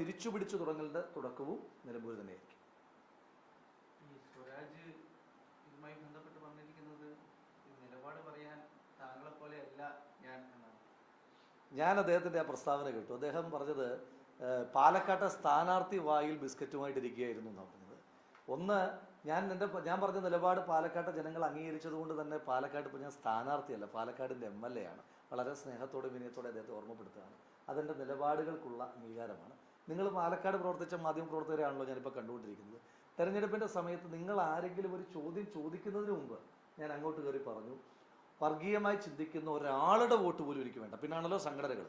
തിരിച്ചു പിടിച്ചു തുടങ്ങലിന്റെ തുടക്കവും നിലമ്പൂർ തന്നെയായിരിക്കും. ഈ സ്വരാജ് ഇതുമായി ബന്ധപ്പെട്ട് പറഞ്ഞിരിക്കുന്നത് ഈ നിലപാട് പറയാൻ താങ്കളെ ഞാൻ എന്നാണ്. ഞാൻ അദ്ദേഹത്തിന്റെ ആ പ്രസ്താവന കേട്ടു. അദ്ദേഹം പറഞ്ഞത് പാലക്കാട്ടെ സ്ഥാനാർത്ഥി വായിൽ ബിസ്ക്കറ്റുമായിട്ട് ഇരിക്കുകയായിരുന്നു എന്നാണ് പറഞ്ഞത്. ഒന്ന് ഞാൻ എന്റെ ഞാൻ പറഞ്ഞ നിലപാട് പാലക്കാട്ടെ ജനങ്ങൾ അംഗീകരിച്ചത് കൊണ്ട് തന്നെ പാലക്കാട് ഇപ്പോൾ ഞാൻ സ്ഥാനാർത്ഥിയല്ല പാലക്കാടിന്റെ എം എൽ എ ആണ്. വളരെ സ്നേഹത്തോടെ വിനയത്തോടെ അദ്ദേഹത്തെ ഓർമ്മപ്പെടുത്തുകയാണ്. അതെന്റെ നിലപാടുകൾക്കുള്ള അംഗീകാരമാണ്. നിങ്ങൾ പാലക്കാട് പ്രവർത്തിച്ച മാധ്യമ പ്രവർത്തകരെയാണല്ലോ ഞാനിപ്പോൾ കണ്ടുകൊണ്ടിരിക്കുന്നത്. തെരഞ്ഞെടുപ്പിന്റെ സമയത്ത് നിങ്ങൾ ആരെങ്കിലും ഒരു ചോദ്യം ചോദിക്കുന്നതിന് മുമ്പ് ഞാൻ അങ്ങോട്ട് കയറി പറഞ്ഞു വർഗീയമായി ചിന്തിക്കുന്ന ഒരാളുടെ വോട്ട് പോലും എനിക്ക് വേണ്ട. പിന്നാണല്ലോ സംഘടനകൾ.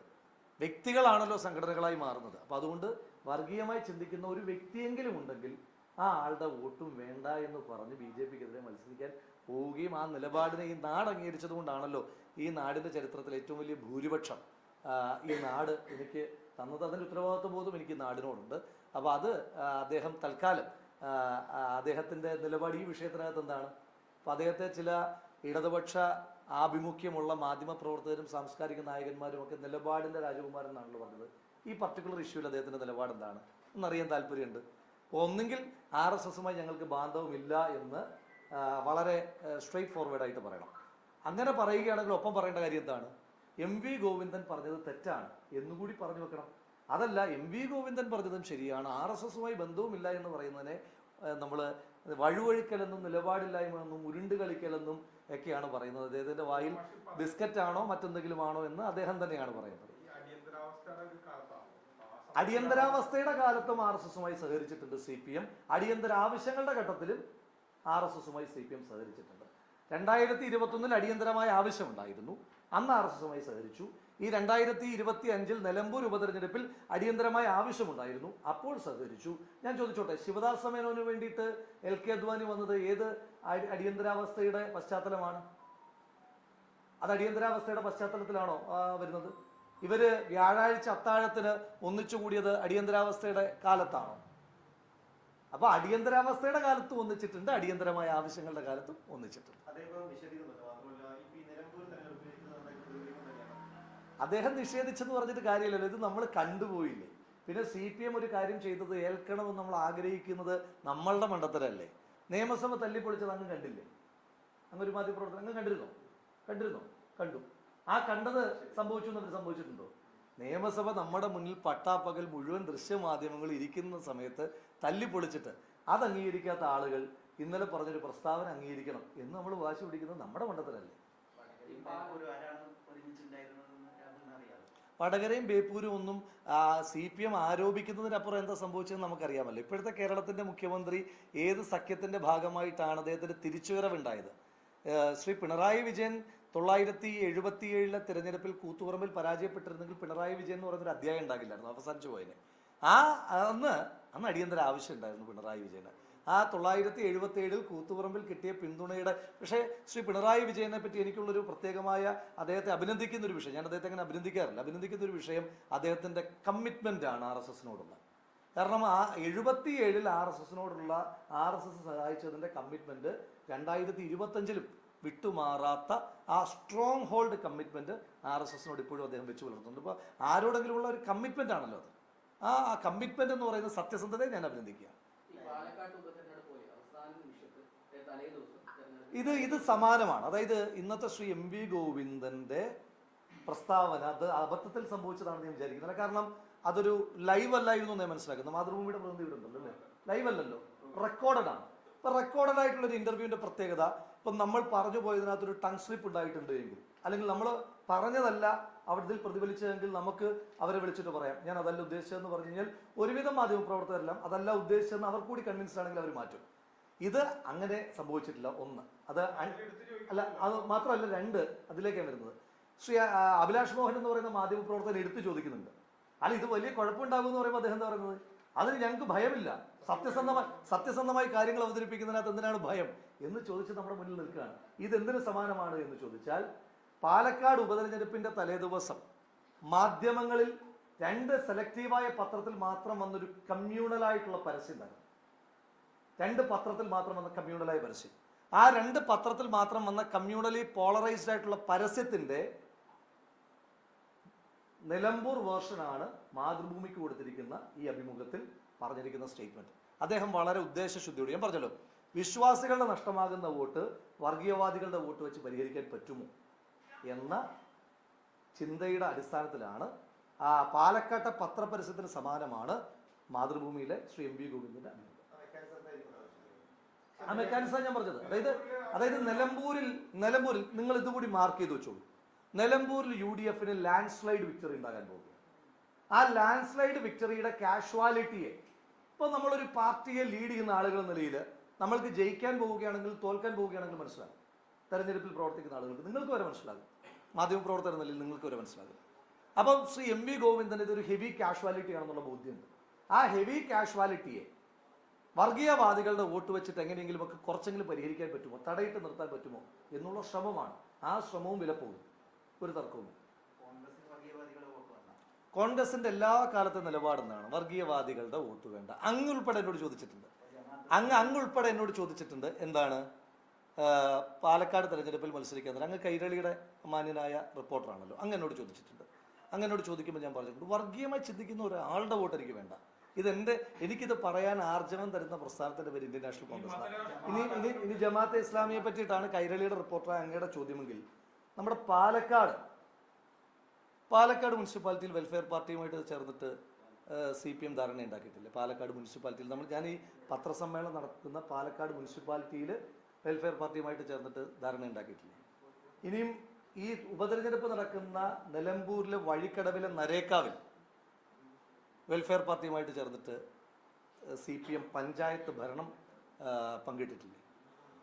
വ്യക്തികളാണല്ലോ സംഘടനകളായി മാറുന്നത്. അപ്പം അതുകൊണ്ട് വർഗീയമായി ചിന്തിക്കുന്ന ഒരു വ്യക്തിയെങ്കിലും ഉണ്ടെങ്കിൽ ആ ആളുടെ വോട്ടും വേണ്ട എന്ന് പറഞ്ഞ് ബി ജെ പിക്കെതിരെ മത്സരിക്കാൻ പോവുകയും ആ നിലപാടിനെ ഈ നാട് അംഗീകരിച്ചത് കൊണ്ടാണല്ലോ ഈ നാടിന്റെ ചരിത്രത്തിൽ ഏറ്റവും വലിയ ഭൂരിപക്ഷം ഈ നാട് എനിക്ക് തന്നത് അതിന്റെ ഉത്തരവാദിത്വ ബോധം എനിക്ക് നാടിനോടുണ്ട്. അപ്പോൾ അത് അദ്ദേഹം തൽക്കാലം അദ്ദേഹത്തിന്റെ നിലപാട് ഈ വിഷയത്തിനകത്ത് എന്താണ്? അപ്പോൾ അദ്ദേഹത്തെ ചില ഇടതുപക്ഷ ആഭിമുഖ്യമുള്ള മാധ്യമ പ്രവർത്തകരും സാംസ്കാരിക നായകന്മാരും ഒക്കെ നിലപാടിന്റെ രാജകുമാരൻ എന്നാണല്ലോ പറഞ്ഞത്. ഈ പർട്ടിക്കുലർ ഇഷ്യൂവിൽ അദ്ദേഹത്തിന്റെ നിലപാട് എന്താണ്? എന്നറിയാൻ താല്പര്യമുണ്ട്. അപ്പോൾ ഒന്നെങ്കിൽ ആർ എസ് എസുമായി ഞങ്ങൾക്ക് ബാന്ധവുമില്ല എന്ന് വളരെ സ്ട്രെയിറ്റ് ഫോർവേഡായിട്ട് പറയണം. അങ്ങനെ പറയുകയാണെങ്കിൽ ഒപ്പം പറയേണ്ട കാര്യം എന്താണ്? എം വി ഗോവിന്ദൻ പറഞ്ഞത് തെറ്റാണ് എന്നുകൂടി പറഞ്ഞു വെക്കണം. അതല്ല എം വി ഗോവിന്ദൻ പറഞ്ഞതും ശരിയാണ്. ആർ എസ് എസുമായി ബന്ധവുമില്ല എന്ന് പറയുന്നതിനെ നമ്മൾ വഴുവഴിക്കലെന്നും നിലപാടില്ലായ്മയെന്നും ഉരുണ്ട് കളിക്കലെന്നും ഒക്കെയാണ് പറയുന്നത്. അദ്ദേഹത്തിന്റെ വായിൽ ബിസ്ക്കറ്റ് ആണോ മറ്റെന്തെങ്കിലും ആണോ എന്ന് അദ്ദേഹം തന്നെയാണ് പറയുന്നത്. അടിയന്തരാവസ്ഥയുടെ കാലത്തും ആർ എസ് എസുമായി സഹകരിച്ചിട്ടുണ്ട് സി പി എം. അടിയന്തര ആവശ്യങ്ങളുടെ ഘട്ടത്തിലും ആർ എസ് എസുമായി സി പി എം സഹകരിച്ചിട്ടുണ്ട്. രണ്ടായിരത്തി ഇരുപത്തൊന്നിൽ അടിയന്തരമായ ആവശ്യമുണ്ടായിരുന്നു. അന്ന് ആർ എസ് എസുമായി സഹകരിച്ചു. ഈ രണ്ടായിരത്തി ഇരുപത്തി അഞ്ചിൽ നിലമ്പൂർ ഉപതെരഞ്ഞെടുപ്പിൽ അടിയന്തരമായ ആവശ്യമുണ്ടായിരുന്നു. അപ്പോൾ സഹകരിച്ചു. ഞാൻ ചോദിച്ചോട്ടെ ശിവദാസ മേനോന് വേണ്ടിയിട്ട് എൽ കെ അദ്വാനി വന്നത് ഏത് അടി- അടിയന്തരാവസ്ഥയുടെ പശ്ചാത്തലമാണ്? അത് അടിയന്തരാവസ്ഥയുടെ പശ്ചാത്തലത്തിലാണോ വരുന്നത്? ഇവർ വ്യാഴാഴ്ച അത്താഴത്തിന് ഒന്നിച്ചു കൂടിയത് അടിയന്തരാവസ്ഥയുടെ കാലത്താണോ? അപ്പൊ അടിയന്തരാവസ്ഥയുടെ കാലത്തും ഒന്നിച്ചിട്ടുണ്ട് അടിയന്തരമായ ആവശ്യങ്ങളുടെ കാലത്തും ഒന്നിച്ചിട്ടുണ്ട് അദ്ദേഹം നിഷേധിക്കുന്നുണ്ട് മാത്രമല്ല ഇപ്പൊ ഈ നിലമ്പൂർ തെരഞ്ഞെടുപ്പിൽ ഇത് നമ്മുടെ പ്രതികരിക്കും തന്നെയാണ് അദ്ദേഹം നിഷേധിച്ചെന്ന് പറഞ്ഞിട്ട് കാര്യമില്ലല്ലോ. ഇത് നമ്മൾ കണ്ടുപോയില്ലേ? പിന്നെ സി പി എം ഒരു കാര്യം ചെയ്തത് ഏൽക്കണമെന്ന് നമ്മൾ ആഗ്രഹിക്കുന്നത് നമ്മളുടെ മണ്ടത്തരല്ലേ? നിയമസഭ തല്ലിപ്പൊളിച്ചത് അങ്ങ് കണ്ടില്ലേ? അങ്ങ് ഒരു മാധ്യമപ്രവർത്തനം അങ്ങ് കണ്ടിരുന്നോ? കണ്ടിരുന്നോ? കണ്ടു. ആ കണ്ടത് സംഭവിച്ചു എന്നിട്ട് സംഭവിച്ചിട്ടുണ്ടോ? നിയമസഭ നമ്മുടെ മുന്നിൽ പട്ടാപ്പകൽ മുഴുവൻ ദൃശ്യമാധ്യമങ്ങൾ ഇരിക്കുന്ന സമയത്ത് തല്ലിപ്പൊളിച്ചിട്ട് അത് അംഗീകരിക്കാത്ത ആളുകൾ ഇന്നലെ പറഞ്ഞൊരു പ്രസ്താവന അംഗീകരിക്കണം എന്ന് നമ്മൾ വാശി പിടിക്കുന്നത് നമ്മുടെ മണ്ടത്തരല്ലേ? വടകരയും ബേപ്പൂരും ഒന്നും സി പി എം ആരോപിക്കുന്നതിനപ്പുറം എന്താ സംഭവിച്ചതെന്ന് നമുക്കറിയാമല്ലോ. ഇപ്പോഴത്തെ കേരളത്തിന്റെ മുഖ്യമന്ത്രി ഏത് സഖ്യത്തിന്റെ ഭാഗമായിട്ടാണ് അദ്ദേഹത്തിന് തിരിച്ചുവരവുണ്ടായത്? ശ്രീ പിണറായി വിജയൻ തൊള്ളായിരത്തി എഴുപത്തിയേഴിലെ തിരഞ്ഞെടുപ്പിൽ കൂത്തുപറമ്പിൽ പരാജയപ്പെട്ടിരുന്നെങ്കിൽ പിണറായി വിജയൻ എന്ന് പറയുന്നൊരു അധ്യായം ഉണ്ടാകില്ലായിരുന്നു അവസാനിച്ചു പോയതിന്. ആ അന്ന് അന്ന് അടിയന്തര ആവശ്യം ഉണ്ടായിരുന്നു പിണറായി വിജയന്. ആ തൊള്ളായിരത്തി എഴുപത്തി ഏഴിൽ കൂത്തുപറമ്പിൽ കിട്ടിയ പിന്തുണയുടെ പക്ഷേ ശ്രീ പിണറായി വിജയനെ പറ്റി എനിക്കുള്ളൊരു പ്രത്യേകമായ അദ്ദേഹത്തെ അഭിനന്ദിക്കുന്ന ഒരു വിഷയം. ഞാൻ അദ്ദേഹത്തെ അങ്ങനെ അഭിനന്ദിക്കാറില്ല. അഭിനന്ദിക്കുന്ന ഒരു വിഷയം അദ്ദേഹത്തിന്റെ കമ്മിറ്റ്മെന്റ് ആണ് ആർ എസ് എസിനോടുള്ള. കാരണം ആ എഴുപത്തി ഏഴിൽ ആർ എസ് എസിനോടുള്ള ആർ എസ് എസ് സഹായിച്ചതിന്റെ കമ്മിറ്റ്മെന്റ് രണ്ടായിരത്തി ഇരുപത്തഞ്ചിലും വിട്ടുമാറാത്ത ആ strong hold commitment R S എസിനോട് ഇപ്പോഴും അദ്ദേഹം വെച്ച് പുലർത്തുന്നുണ്ട്. ഇപ്പോൾ ആരോടെങ്കിലും ഉള്ള ഒരു കമ്മിറ്റ്മെന്റ് ആണല്ലോ അത്. ആ കമ്മിറ്റ്മെന്റ് എന്ന് പറയുന്ന സത്യസന്ധതയെ ഞാൻ അഭിനന്ദിക്കുക ഈ പാലക്കാട് ഉപതെരഞ്ഞെടുപ്പ് പോലെ അവസാന നിമിഷത്ത് ഏ, തലേ ദിവസം തെരഞ്ഞെടുപ്പ് ഇത് ഇത് സമാനമാണ്. അതായത് ഇന്നത്തെ ശ്രീ എം വി ഗോവിന്ദന്റെ പ്രസ്താവന അത് അബദ്ധത്തിൽ സംഭവിച്ചതാണെന്ന് ഞാൻ വിചാരിക്കുന്നില്ല. കാരണം അതൊരു ലൈവ് അല്ലായിരുന്നു ഞാൻ മനസ്സിലാക്കുന്നത് മാതൃഭൂമിയുടെ പ്രതിനിധി ഇവിടെ ഉണ്ടല്ലോ അല്ലേ? ലൈവ് അല്ലല്ലോ. റെക്കോർഡഡ് ആണ്. ഇപ്പൊ റെക്കോർഡഡ് ആയിട്ടുള്ള ഒരു ഇന്റർവ്യൂവിന്റെ പ്രത്യേകത ഇപ്പൊ നമ്മൾ പറഞ്ഞു പോയതിനകത്ത് ഒരു ടങ് സ്ലിപ്പ് ഉണ്ടായിട്ടുണ്ട് എങ്കിൽ അല്ലെങ്കിൽ നമ്മൾ പറഞ്ഞതല്ല അവിടെ പ്രതിഫലിച്ചതെങ്കിൽ നമുക്ക് അവരെ വിളിച്ചിട്ട് പറയാം. ഞാൻ അതല്ല ഉദ്ദേശിച്ചതെന്ന് പറഞ്ഞു കഴിഞ്ഞാൽ ഒരുവിധം മാധ്യമ പ്രവർത്തകരെല്ലാം അതല്ല ഉദ്ദേശിച്ചതെന്ന് അവർ കൂടി കൺവിൻസ്ഡ് ആണെങ്കിൽ അവർ മാറ്റും. ഇത് അങ്ങനെ സംഭവിച്ചിട്ടില്ല ഒന്ന്. അത് അല്ല അത് മാത്രമല്ല രണ്ട് അതിലേക്കാണ് വരുന്നത്. ശ്രീ അഭിലാഷ് മോഹൻ എന്ന് പറയുന്ന മാധ്യമ പ്രവർത്തകൻ എടുത്തു ചോദിക്കുന്നുണ്ട്. അല്ല ഇത് വലിയ കുഴപ്പമുണ്ടാകും എന്ന് പറയുമ്പോൾ അദ്ദേഹം എന്താ പറയുന്നത്? അതിന് ഞങ്ങൾക്ക് ഭയമില്ല. സത്യസന്ധമായി സത്യസന്ധമായി കാര്യങ്ങൾ അവതരിപ്പിക്കുന്നതിനകത്ത് എന്തിനാണ് ഭയം? എന്ന് ചോദിച്ച് നമ്മുടെ മുന്നിൽ നിൽക്കുകയാണ്. ഇത് എന്തിനു സമാനമാണ് എന്ന് ചോദിച്ചാൽ പാലക്കാട് ഉപതെരഞ്ഞെടുപ്പിന്റെ തലേദിവസം മാധ്യമങ്ങളിൽ രണ്ട് സെലക്റ്റീവായ പത്രത്തിൽ മാത്രം വന്നൊരു കമ്മ്യൂണലായിട്ടുള്ള പരസ്യം ഉണ്ടായിരുന്നു രണ്ട് പത്രത്തിൽ മാത്രം വന്ന കമ്മ്യൂണലായ പരസ്യം. ആ രണ്ട് പത്രത്തിൽ മാത്രം വന്ന കമ്മ്യൂണലി പോളറൈസ്ഡ് ആയിട്ടുള്ള പരസ്യത്തിന്റെ നിലമ്പൂർ വേർഷനാണ് മാതൃഭൂമിക്ക് കൊടുത്തിരിക്കുന്ന ഈ അഭിമുഖത്തിൽ പറഞ്ഞിരിക്കുന്ന സ്റ്റേറ്റ്മെന്റ് അദ്ദേഹം വളരെ ഉദ്ദേശശുദ്ധിയോട് ഞാൻ പറഞ്ഞല്ലോ വിശ്വാസികളുടെ നഷ്ടമാകുന്ന വോട്ട് വർഗീയവാദികളുടെ വോട്ട് വെച്ച് പരിഹരിക്കാൻ പറ്റുമോ എന്ന ചിന്തയുടെ അടിസ്ഥാനത്തിലാണ് ആ പാലക്കാട്ടെ പത്രപരസ്യത്തിന് സമാനമാണ് മാതൃഭൂമിയിലെ ശ്രീ എം വി ഗോവിന്ദന്റെ ആ മെക്കാനിസം ഞാൻ പറഞ്ഞത്. അതായത് അതായത് നിലമ്പൂരിൽ നിലമ്പൂരിൽ നിങ്ങൾ ഇതുകൂടി മാർക്ക് ചെയ്ത് വെച്ചോളൂ. നിലമ്പൂരിൽ യു ഡി എഫിന് ലാൻഡ് സ്ലൈഡ് വിക്ടറി ഉണ്ടാകാൻ പോകും ആ ലാൻഡ് സ്ലൈഡ് വിക്ടറിയുടെ കാഷ്വാലിറ്റിയെ ഇപ്പൊ നമ്മളൊരു പാർട്ടിയെ ലീഡ് ചെയ്യുന്ന ആളുകൾ നിലയിൽ നമ്മൾക്ക് ജയിക്കാൻ പോവുകയാണെങ്കിൽ തോൽക്കാൻ പോവുകയാണെങ്കിൽ മനസ്സിലാകും. തെരഞ്ഞെടുപ്പിൽ പ്രവർത്തിക്കുന്ന ആളുകൾക്ക് നിങ്ങൾക്ക് വരെ മനസ്സിലാകും. മാധ്യമപ്രവർത്തകർ പ്രവർത്തകർ നിലയിൽ നിങ്ങൾക്ക് വരെ മനസ്സിലാകും. അപ്പം ശ്രീ എം വി ഗോവിന്ദൻ ഇതൊരു ഹെവി കാഷ്വാലിറ്റി ആണെന്നുള്ള ബോധ്യമുണ്ട്. ആ ഹെവി കാഷ്വാലിറ്റിയെ വർഗീയവാദികളുടെ വോട്ട് വെച്ചിട്ട് എങ്ങനെയെങ്കിലും ഒക്കെ കുറച്ചെങ്കിലും പരിഹരിക്കാൻ പറ്റുമോ? തടയിട്ട് നിർത്താൻ പറ്റുമോ? എന്നുള്ള ശ്രമമാണ്. ആ ശ്രമവും വിലപ്പോകും. ഒരു തർക്കവും കോൺഗ്രസിന്റെ എല്ലാ കാലത്തെ നിലപാടെന്നാണ് വർഗീയവാദികളുടെ വോട്ട് വേണ്ട. അങ്ങ് ഉൾപ്പെടെ എന്നോട് ചോദിച്ചിട്ടുണ്ട്. അങ്ങ് അങ്ങ് ഉൾപ്പെടെ എന്നോട് ചോദിച്ചിട്ടുണ്ട് എന്താണ്? പാലക്കാട് തെരഞ്ഞെടുപ്പിൽ മത്സരിക്കുന്നത് അങ്ങ് കൈരളിയുടെ മാന്യനായ റിപ്പോർട്ടറാണല്ലോ അങ്ങ് എന്നോട് ചോദിച്ചിട്ടുണ്ട്. അങ്ങ് എന്നോട് ചോദിക്കുമ്പോൾ ഞാൻ പറഞ്ഞിട്ടുണ്ട് വർഗീയമായി ചിന്തിക്കുന്ന ഒരാളുടെ വോട്ട് എനിക്ക് വേണ്ട. ഇതെന്റെ എനിക്കിത് പറയാൻ ആർജവം തരുന്ന പ്രസ്ഥാനത്തിന്റെ പേര് ഇന്ത്യൻ നാഷണൽ കോൺഗ്രസ്. ഇനി ഇനി ഇനി ജമാഅത്തെ ഇസ്ലാമിയെ പറ്റിയിട്ടാണ് കൈരളിയുടെ റിപ്പോർട്ടർ അങ്ങയുടെ ചോദ്യമെങ്കിൽ നമ്മുടെ പാലക്കാട് പാലക്കാട് മുനിസിപ്പാലിറ്റിയിൽ വെൽഫെയർ പാർട്ടിയുമായിട്ട് ചേർന്നിട്ട് സി പി എം ധാരണ ഉണ്ടാക്കിയിട്ടില്ല? പാലക്കാട് മുനിസിപ്പാലിറ്റിയിൽ നമ്മൾ ഞാൻ ഈ പത്രസമ്മേളനം നടത്തുന്ന പാലക്കാട് മുനിസിപ്പാലിറ്റിയിൽ വെൽഫെയർ പാർട്ടിയുമായിട്ട് ചേർന്നിട്ട് ധാരണ ഉണ്ടാക്കിയിട്ടില്ല? ഇനിയും ഈ ഉപതെരഞ്ഞെടുപ്പ് നടക്കുന്ന നിലമ്പൂരിലെ വഴിക്കടവിലെ നരേക്കാവിൽ വെൽഫെയർ പാർട്ടിയുമായിട്ട് ചേർന്നിട്ട് സി പി എം പഞ്ചായത്ത് ഭരണം പങ്കിട്ടിട്ടില്ലേ?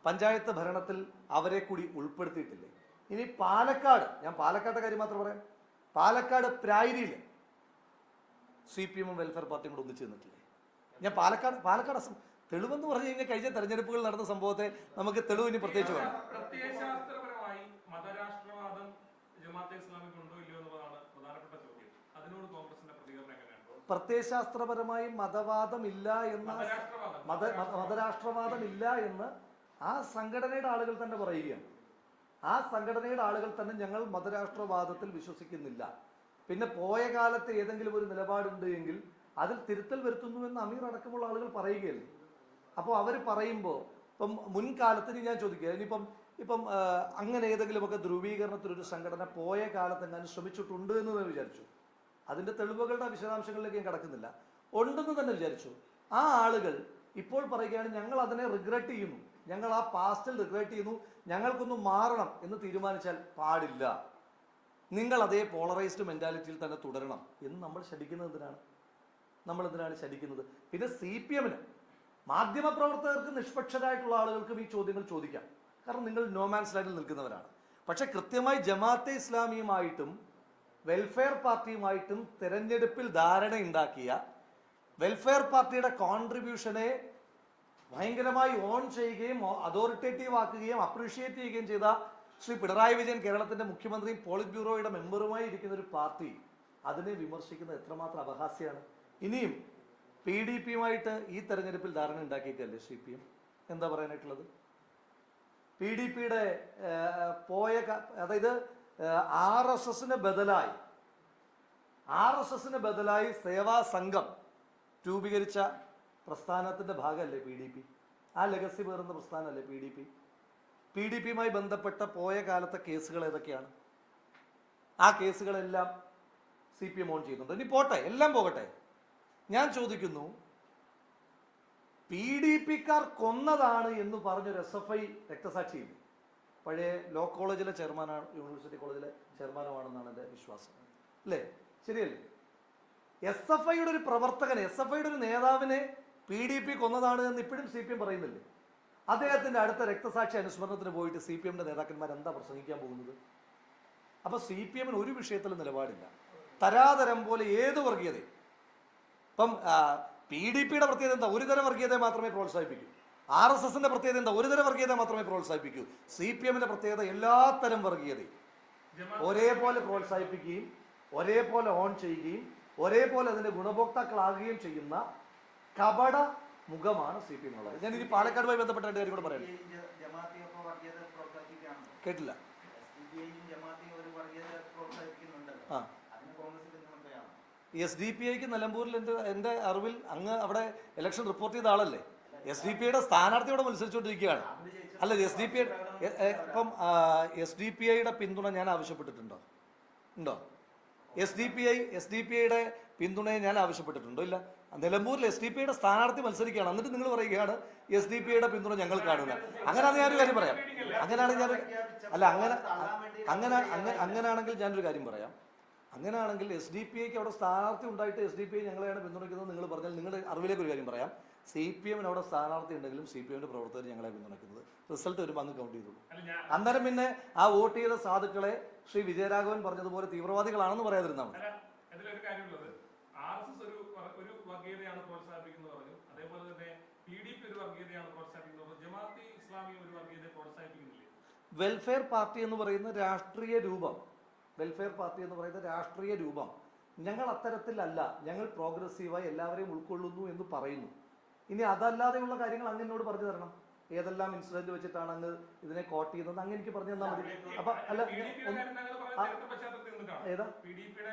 പഞ്ചായത്ത് ഭരണത്തിൽ അവരെ കൂടി ഉൾപ്പെടുത്തിയിട്ടില്ലേ? ഇനി പാലക്കാട് ഞാൻ പാലക്കാട്ടെ കാര്യം മാത്രം പറയാം. പാലക്കാട് പ്രായരിയിൽ സി പി എമ്മും വെൽഫെയർ പാർട്ടിയും കൂടെ ഒന്നിച്ച് നിന്നിട്ടില്ലേ? ഞാൻ പാലക്കാട് പാലക്കാട് തെളിവെന്ന് പറഞ്ഞു കഴിഞ്ഞാൽ കഴിഞ്ഞ തെരഞ്ഞെടുപ്പുകൾ നടന്ന സംഭവത്തെ നമുക്ക് തെളിവ് ഇനി പ്രത്യേകിച്ച് വേണം പ്രത്യയശാസ്ത്രപരമായി മതരാഷ്ട്രവാദം ജമാഅത്തെ ഇസ്ലാമിക് ഉണ്ടോ ഇല്ലയോ എന്നുള്ളതാണ് പ്രധാനപ്പെട്ട ചോദ്യം അതിനോട് കോൺഗ്രസിന്റെ പ്രതികരണം എങ്ങനെയാണ് പ്രത്യയശാസ്ത്രപരമായി മതവാദം ഇല്ല എന്ന മത മത- മതരാഷ്ട്രവാദം ഇല്ല എന്ന് ആ സംഘടനയുടെ ആളുകൾ തന്നെ പറയുകയാണ്. ആ സംഘടനയുടെ ആളുകൾ തന്നെ ഞങ്ങൾ മതരാഷ്ട്രവാദത്തിൽ വിശ്വസിക്കുന്നില്ല. പിന്നെ പോയ കാലത്ത് ഏതെങ്കിലും ഒരു നിലപാടുണ്ട് എങ്കിൽ അതിൽ തിരുത്തൽ വരുത്തുന്നുവെന്ന് അമീർ അടക്കമുള്ള ആളുകൾ പറയുകയല്ലേ? അപ്പോൾ അവർ പറയുമ്പോൾ ഇപ്പം മുൻകാലത്തിന് ഞാൻ ചോദിക്കുക ഇനിയിപ്പം ഇപ്പം അങ്ങനെ ഏതെങ്കിലുമൊക്കെ ധ്രുവീകരണത്തിലൊരു സംഘടന പോയ കാലത്ത് എങ്ങാനും ശ്രമിച്ചിട്ടുണ്ട് എന്ന് ഞാൻ വിചാരിച്ചു. അതിന്റെ തെളിവുകളുടെ വിശദാംശങ്ങളിലേക്ക് ഞാൻ കടക്കുന്നില്ല. ഉണ്ടെന്ന് തന്നെ വിചാരിച്ചു. ആ ആളുകൾ ഇപ്പോൾ പറയുകയാണ് ഞങ്ങൾ അതിനെ റിഗ്രറ്റ് ചെയ്യുന്നു. ഞങ്ങൾ ആ പാസ്റ്റിൽ റിഗ്രറ്റ് ചെയ്യുന്നു. ഞങ്ങൾക്കൊന്ന് മാറണം എന്ന് തീരുമാനിച്ചാൽ പാടില്ല. നിങ്ങൾ അതേ പോളറൈസ്ഡ് മെന്റാലിറ്റിയിൽ തന്നെ തുടരണം. എന്ന് നമ്മൾ ശടിക്കുന്നത് എന്തിനാണ്? നമ്മൾ എന്തിനാണ് ശടിക്കുന്നത് പിന്നെ സി പി എമ്മിന് മാധ്യമപ്രവർത്തകർക്ക് നിഷ്പക്ഷരായിട്ടുള്ള ആളുകൾക്കും ഈ ചോദ്യങ്ങൾ ചോദിക്കാം. കാരണം നിങ്ങൾ നോമാൻസ് ലൈനിൽ നിൽക്കുന്നവരാണ്. പക്ഷെ കൃത്യമായി ജമാഅത്തെ ഇസ്ലാമിയുമായിട്ടും വെൽഫെയർ പാർട്ടിയുമായിട്ടും തെരഞ്ഞെടുപ്പിൽ ധാരണയുണ്ടാക്കിയ വെൽഫെയർ പാർട്ടിയുടെ കോൺട്രിബ്യൂഷനെ ഭയങ്കരമായി ഓൺ ചെയ്യുകയും അതോറിറ്റേറ്റീവ് ആക്കുകയും അപ്രീഷിയേറ്റ് ചെയ്യുകയും ചെയ്ത ശ്രീ പിണറായി വിജയൻ കേരളത്തിന്റെ മുഖ്യമന്ത്രിയും പോളിറ്റ് ബ്യൂറോയുടെ മെമ്പറുമായി ഇരിക്കുന്ന ഒരു പാർട്ടി അതിനെ വിമർശിക്കുന്നത് എത്രമാത്രം അപഹാസ്യമാണ്. ഇനിയും പി ഡി പിയുമായിട്ട് ഈ തെരഞ്ഞെടുപ്പിൽ ധാരണ ഉണ്ടാക്കിയിട്ടല്ലേ സി പി എം? എന്താ പറയാനായിട്ടുള്ളത്? പി ഡി പിയുടെ പോയ അതായത് ആർ എസ് എസിന് ബദലായി. ആർ എസ് എസിന് ബദലായി സേവാ സംഘം രൂപീകരിച്ച പ്രസ്ഥാനത്തിന്റെ ഭാഗമല്ലേ പി ഡി പി? ആ ലെഗസി പേറുന്ന പ്രസ്ഥാനമല്ലേ P D P? P D പിയുമായി ബന്ധപ്പെട്ട പോയ കാലത്തെ കേസുകൾ ഏതൊക്കെയാണ്? ആ കേസുകളെല്ലാം സി പി എം ഓൺ ചെയ്യുന്നുണ്ട്. ഇനി പോട്ടെ എല്ലാം പോകട്ടെ. ഞാൻ ചോദിക്കുന്നു പി ഡി പിക്കാർ കൊന്നതാണ് എന്ന് പറഞ്ഞൊരു എസ് എഫ് ഐ രക്തസാക്ഷിയില്ല? പഴയ ലോ കോളേജിലെ ചെയർമാനാണ് യൂണിവേഴ്സിറ്റി കോളേജിലെ ചെയർമാനുമാണെന്നാണ് എന്റെ വിശ്വാസം. അല്ലേ? ശരിയല്ലേ? എസ് എഫ് ഐയുടെ ഒരു പ്രവർത്തകനെ എസ് എഫ് ഐയുടെ ഒരു നേതാവിനെ പി ഡി പി കൊന്നതാണ് എന്ന് ഇപ്പോഴും സി പി എം പറയുന്നില്ലേ? അദ്ദേഹത്തിന്റെ അടുത്ത രക്തസാക്ഷി അനുസ്മരണത്തിന് പോയിട്ട് സി പി എമ്മിന്റെ നേതാക്കന്മാർ എന്താ പ്രസംഗിക്കാൻ പോകുന്നത്? അപ്പോൾ സി പി എമ്മിന് ഒരു വിഷയത്തിൽ നിലപാടില്ല. തരാതരം പോലെ ഏത് വർഗീയതയും. ഇപ്പം പി ഡി പിയുടെ പ്രത്യേകത എന്താ? ഒരുതരം വർഗീയതയെ മാത്രമേ പ്രോത്സാഹിപ്പിക്കൂ. ആർ എസ് എസിന്റെ പ്രത്യേകത എന്താ? ഒരു തരം വർഗീയത മാത്രമേ പ്രോത്സാഹിപ്പിക്കൂ. സി പി എമ്മിന്റെ പ്രത്യേകത എല്ലാത്തരം തരം വർഗീയതയും ഒരേപോലെ പ്രോത്സാഹിപ്പിക്കുകയും ഒരേപോലെ ഓൺ ചെയ്യുകയും ഒരേപോലെ അതിന്റെ ഗുണഭോക്താക്കളാകുകയും ചെയ്യുന്ന കപട മുഖമാണ് സി പി എം ഉള്ളത് ഞാൻ ഇനി പാലക്കാടുമായി ബന്ധപ്പെട്ട രണ്ട് കാര്യം കൂടെ പറയാം. കേട്ടില്ല. S D P S D ഐക്ക് നിലമ്പൂരിൽ എന്റെ എന്റെ അറിവിൽ അങ്ങ് അവിടെ ഇലക്ഷൻ റിപ്പോർട്ട് ചെയ്ത ആളല്ലേ? എസ് ഡി പിയുടെ സ്ഥാനാർത്ഥി ഇവിടെ മത്സരിച്ചുകൊണ്ടിരിക്കുകയാണ്. അല്ല എസ് ഡി പി ഇപ്പം എസ് ഡി പി ഐയുടെ പിന്തുണ ഞാൻ ആവശ്യപ്പെട്ടിട്ടുണ്ടോ? ഉണ്ടോ? S D P I S D P ഐയുടെ പിന്തുണയെ ഞാൻ ആവശ്യപ്പെട്ടിട്ടുണ്ടോ? ഇല്ല. നിലമ്പൂരിൽ എസ് ഡി പി ഐയുടെ സ്ഥാനാർത്ഥി മത്സരിക്കുകയാണ്. എന്നിട്ട് നിങ്ങൾ പറയുകയാണ് എസ് ഡി പി ഐയുടെ പിന്തുണ ഞങ്ങൾ കാണില്ല അങ്ങനെയാണെങ്കിൽ ഞാനൊരു കാര്യം പറയാം. അങ്ങനെയാണെങ്കിൽ ഞാൻ അല്ല അങ്ങനെ അങ്ങനെ അങ്ങനെ അങ്ങനെയാണെങ്കിൽ ഞാനൊരു കാര്യം പറയാം. അങ്ങനെയാണെങ്കിൽ എസ് ഡി പി ഐക്ക് അവിടെ സ്ഥാനാർത്ഥി ഉണ്ടായിട്ട് എസ് ഡി പി ഐ ഞങ്ങളെയാണ് പിന്തുണയ്ക്കുന്നത് നിങ്ങൾ പറഞ്ഞാൽ നിങ്ങളുടെ അറിവിലേക്ക് ഒരു കാര്യം പറയാം. സി പി എമ്മിന് അവിടെ സ്ഥാനാർത്ഥി ഉണ്ടെങ്കിലും സി പി എമ്മിന്റെ പ്രവർത്തകർ ഞങ്ങളെ പിന്തുണയ്ക്കുന്നത്. റിസൾട്ട് വരുമ്പോൾ അങ്ങ് കൗണ്ട് ചെയ്തോളൂ. അന്നേരം പിന്നെ ആ വോട്ട് ചെയ്ത സാധുക്കളെ ശ്രീ വിജയരാഘവൻ പറഞ്ഞതുപോലെ തീവ്രവാദികളാണെന്ന് പറയാതിരുന്നാണ് വെൽഫെയർ പാർട്ടി എന്ന് പറയുന്ന രാഷ്ട്രീയ രൂപം. വെൽഫെയർ പാർട്ടി എന്ന് പറയുന്ന രാഷ്ട്രീയ രൂപം. ഞങ്ങൾ അത്തരത്തിലല്ല. ഞങ്ങൾ പ്രോഗ്രസീവായി എല്ലാവരെയും ഉൾക്കൊള്ളുന്നു എന്ന് പറയുന്നു. ഇനി അതല്ലാതെയുള്ള കാര്യങ്ങൾ അങ്ങ് എന്നോട് പറഞ്ഞു തരണം. ഏതെല്ലാം ഇൻസിഡന്റ് വെച്ചിട്ടാണ് അങ്ങ് ഇതിനെ കോട്ട് ചെയ്യുന്നത് അങ്ങ് എനിക്ക് പറഞ്ഞു തന്നാൽ മതി. അപ്പൊ അല്ല പി ഡി പിയുടെ ഏതാ? പി ഡി പിയുടെ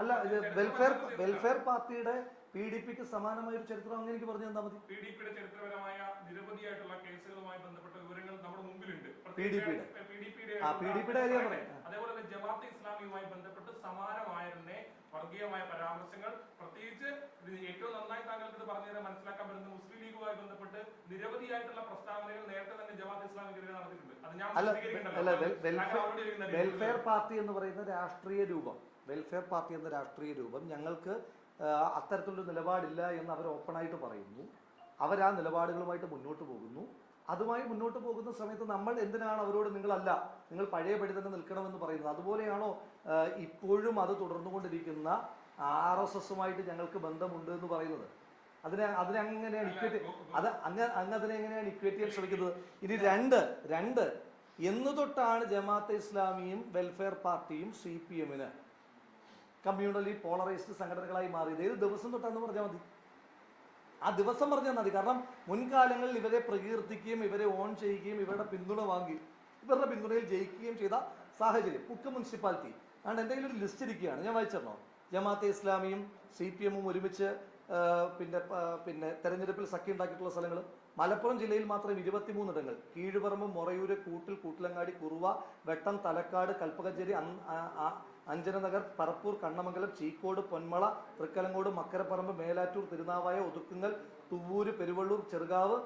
അല്ല വെൽഫെയർ വെൽഫെയർ പാർട്ടിയുടെ പി ഡി പിക്ക് സമാനമായ ഒരു ചരിത്രം അങ്ങ് എനിക്ക് പറഞ്ഞു തന്നാൽ മതി. പി ഡി പിയുടെ ചരിത്രപരമായ നിരവധിയായിട്ടുള്ള കേസുകളുമായി ബന്ധപ്പെട്ട വിവരങ്ങൾ നമ്മുടെ മുമ്പിലുണ്ട്. PDP യുടെ. പിഡിപിയുടെ ആ, PDP യുടെ കാര്യം പറയാം. അതേപോലെ തന്നെ ജമാഅത്തെ ഇസ്ലാമിയുമായി ബന്ധപ്പെട്ട് സമാനമായ തന്നെ വർഗീയമായ പരാമർശങ്ങൾ. പ്രത്യേകിച്ച് ഏറ്റവും നന്നായി താങ്കൾക്ക് ഇത് പറഞ്ഞു തരാൻ മനസ്സിലാക്കാൻ പറ്റുന്ന മുസ്ലിം ലീഗുമായി ബന്ധപ്പെട്ട് നിരവധിയായിട്ടുള്ള പ്രസ്താവനകൾ നേരത്തെ തന്നെ ജമാഅത്ത് ഇസ്ലാമിക്കെതിരെ നടത്തിയിട്ടുണ്ട്. അത് ഞാൻ വെൽഫെയർ. പാർട്ടി എന്ന് പറയുന്ന രാഷ്ട്രീയ രൂപം. വെൽഫെയർ പാർട്ടി എന്ന രാഷ്ട്രീയ രൂപം ഞങ്ങൾക്ക് അത്തരത്തിലുള്ള അത്തരത്തിലൊരു നിലപാടില്ല എന്ന് അവർ ഓപ്പണായിട്ട് പറയുന്നു. അവർ ആ നിലപാടുകളുമായിട്ട് മുന്നോട്ട് പോകുന്നു. അതുമായി മുന്നോട്ട് പോകുന്ന സമയത്ത് നമ്മൾ എന്തിനാണ് അവരോട് നിങ്ങളല്ല നിങ്ങൾ പഴയ പഴയപടി തന്നെ നിൽക്കണമെന്ന് പറയുന്നത്. അതുപോലെയാണോ ഇപ്പോഴും അത് തുടർന്നുകൊണ്ടിരിക്കുന്ന ആർ എസ് എസുമായിട്ട് ഞങ്ങൾക്ക് ബന്ധമുണ്ട് എന്ന് പറയുന്നത്? അതിനെ അതിനെ അങ്ങനെയാണ് ഇക്വേറ്റ് അത് അങ്ങ് അങ്ങ് അതിനെ എങ്ങനെയാണ് ഇക്വേറ്റ് ചെയ്യാൻ ശ്രമിക്കുന്നത്? ഇനി രണ്ട് രണ്ട്. എന്ന് തൊട്ടാണ് ജമാഅത്തെ ഇസ്ലാമിയും വെൽഫെയർ പാർട്ടിയും സി പി എമ്മിന് കമ്മ്യൂണലി പോളറൈസ്ഡ് സംഘടനകളായി മാറിയത്. ഏത് ദിവസം തൊട്ടാന്ന് പറഞ്ഞാൽ മതി. ആ ദിവസം പറഞ്ഞാൽ മതി. കാരണം മുൻകാലങ്ങളിൽ ഇവരെ പ്രകീർത്തിക്കുകയും ഇവരെ ഓൺ ചെയ്യുകയും ഇവരുടെ പിന്തുണ വാങ്ങി. ഇവരുടെ പിന്തുണയിൽ ജയിക്കുകയും ചെയ്ത സാഹചര്യം കുക്ക് മുനിസിപ്പാലിറ്റി. അതുകൊണ്ട് എന്തെങ്കിലും ഒരു ലിസ്റ്റ് ഇരിക്കുകയാണ്. ഞാൻ വായിച്ചിരുന്നോ ജമാഅത്തെ ഇസ്ലാമിയും സി പി എമ്മും ഒരുമിച്ച് പിന്നെ പിന്നെ തെരഞ്ഞെടുപ്പിൽ സഖ്യം ഉണ്ടാക്കിയിട്ടുള്ള സ്ഥലങ്ങൾ. മലപ്പുറം ജില്ലയിൽ മാത്രം ഇരുപത്തിമൂന്നിടങ്ങൾ കീഴുപറമ്പ് മൊറയൂര് കൂട്ടിൽ കൂട്ടിലങ്ങാടി കുറുവ വെട്ടം തലക്കാട് കൽപ്പകഞ്ചേരി അഞ്ജനനഗർ പറപ്പൂർ കണ്ണമംഗലം ചീക്കോട് പൊന്മള തൃക്കലങ്ങോട് മക്കരപ്പറമ്പ് മേലാറ്റൂർ തിരുനാവായ ഒതുക്കുങ്ങൽ തുവ്വൂര് പെരുവള്ളൂർ ചെറുകാവ്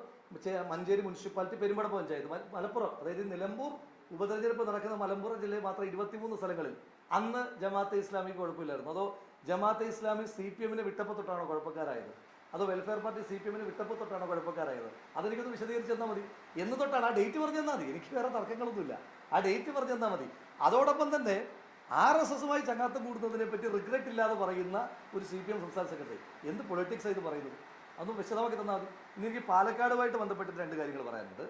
മഞ്ചേരി മുനിസിപ്പാലിറ്റി പെരുമ്പട പഞ്ചായത്ത് മലപ്പുറം അതായത് നിലമ്പൂർ ഉപതെരഞ്ഞെടുപ്പ് നടക്കുന്ന മലപ്പുറം ജില്ലയിൽ മാത്രം ഇരുപത്തിമൂന്ന് സ്ഥലങ്ങളിൽ അന്ന് ജമാഅത്തെ ഇസ്ലാമിക്ക് കുഴപ്പമില്ലായിരുന്നു. അതോ ജമാഅത്തെ ഇസ്ലാമി സി പി എമ്മിനെ വിട്ടപ്പോൾ തൊട്ടാണോ കുഴപ്പക്കാരായത്? അതോ വെൽഫെയർ പാർട്ടി സി പി എമ്മിന് വിട്ടപ്പോൾ തൊട്ടാണോ കുഴപ്പക്കാരായത്? അതെനിക്കൊന്ന് വിശദീകരിച്ച് തന്നാൽ മതി. എന്ന് തൊട്ടാണ് ആ ഡേറ്റ് പറഞ്ഞു തന്നാൽ മതി. എനിക്ക് വേറെ തർക്കങ്ങളൊന്നുമില്ല. ആ ഡേറ്റ് പറഞ്ഞു തന്നാൽ മതി. അതോടൊപ്പം തന്നെ ആർ എസ് എസുമായി ചങ്ങാത്തം കൂടുന്നതിനെ പറ്റി റിഗ്രറ്റ് ഇല്ലാതെ പറയുന്ന ഒരു സി പി എം സംസ്ഥാന സെക്രട്ടറി എന്ത് പൊളിറ്റിക്സ് ആയിട്ട് പറയുന്നത്? അതൊന്ന് വിശദമാക്കി തന്നാൽ മതി. ഇനി എനിക്ക് പാലക്കാടുമായിട്ട് ബന്ധപ്പെട്ടിട്ട് രണ്ട് കാര്യങ്ങൾ പറയാനുണ്ട്.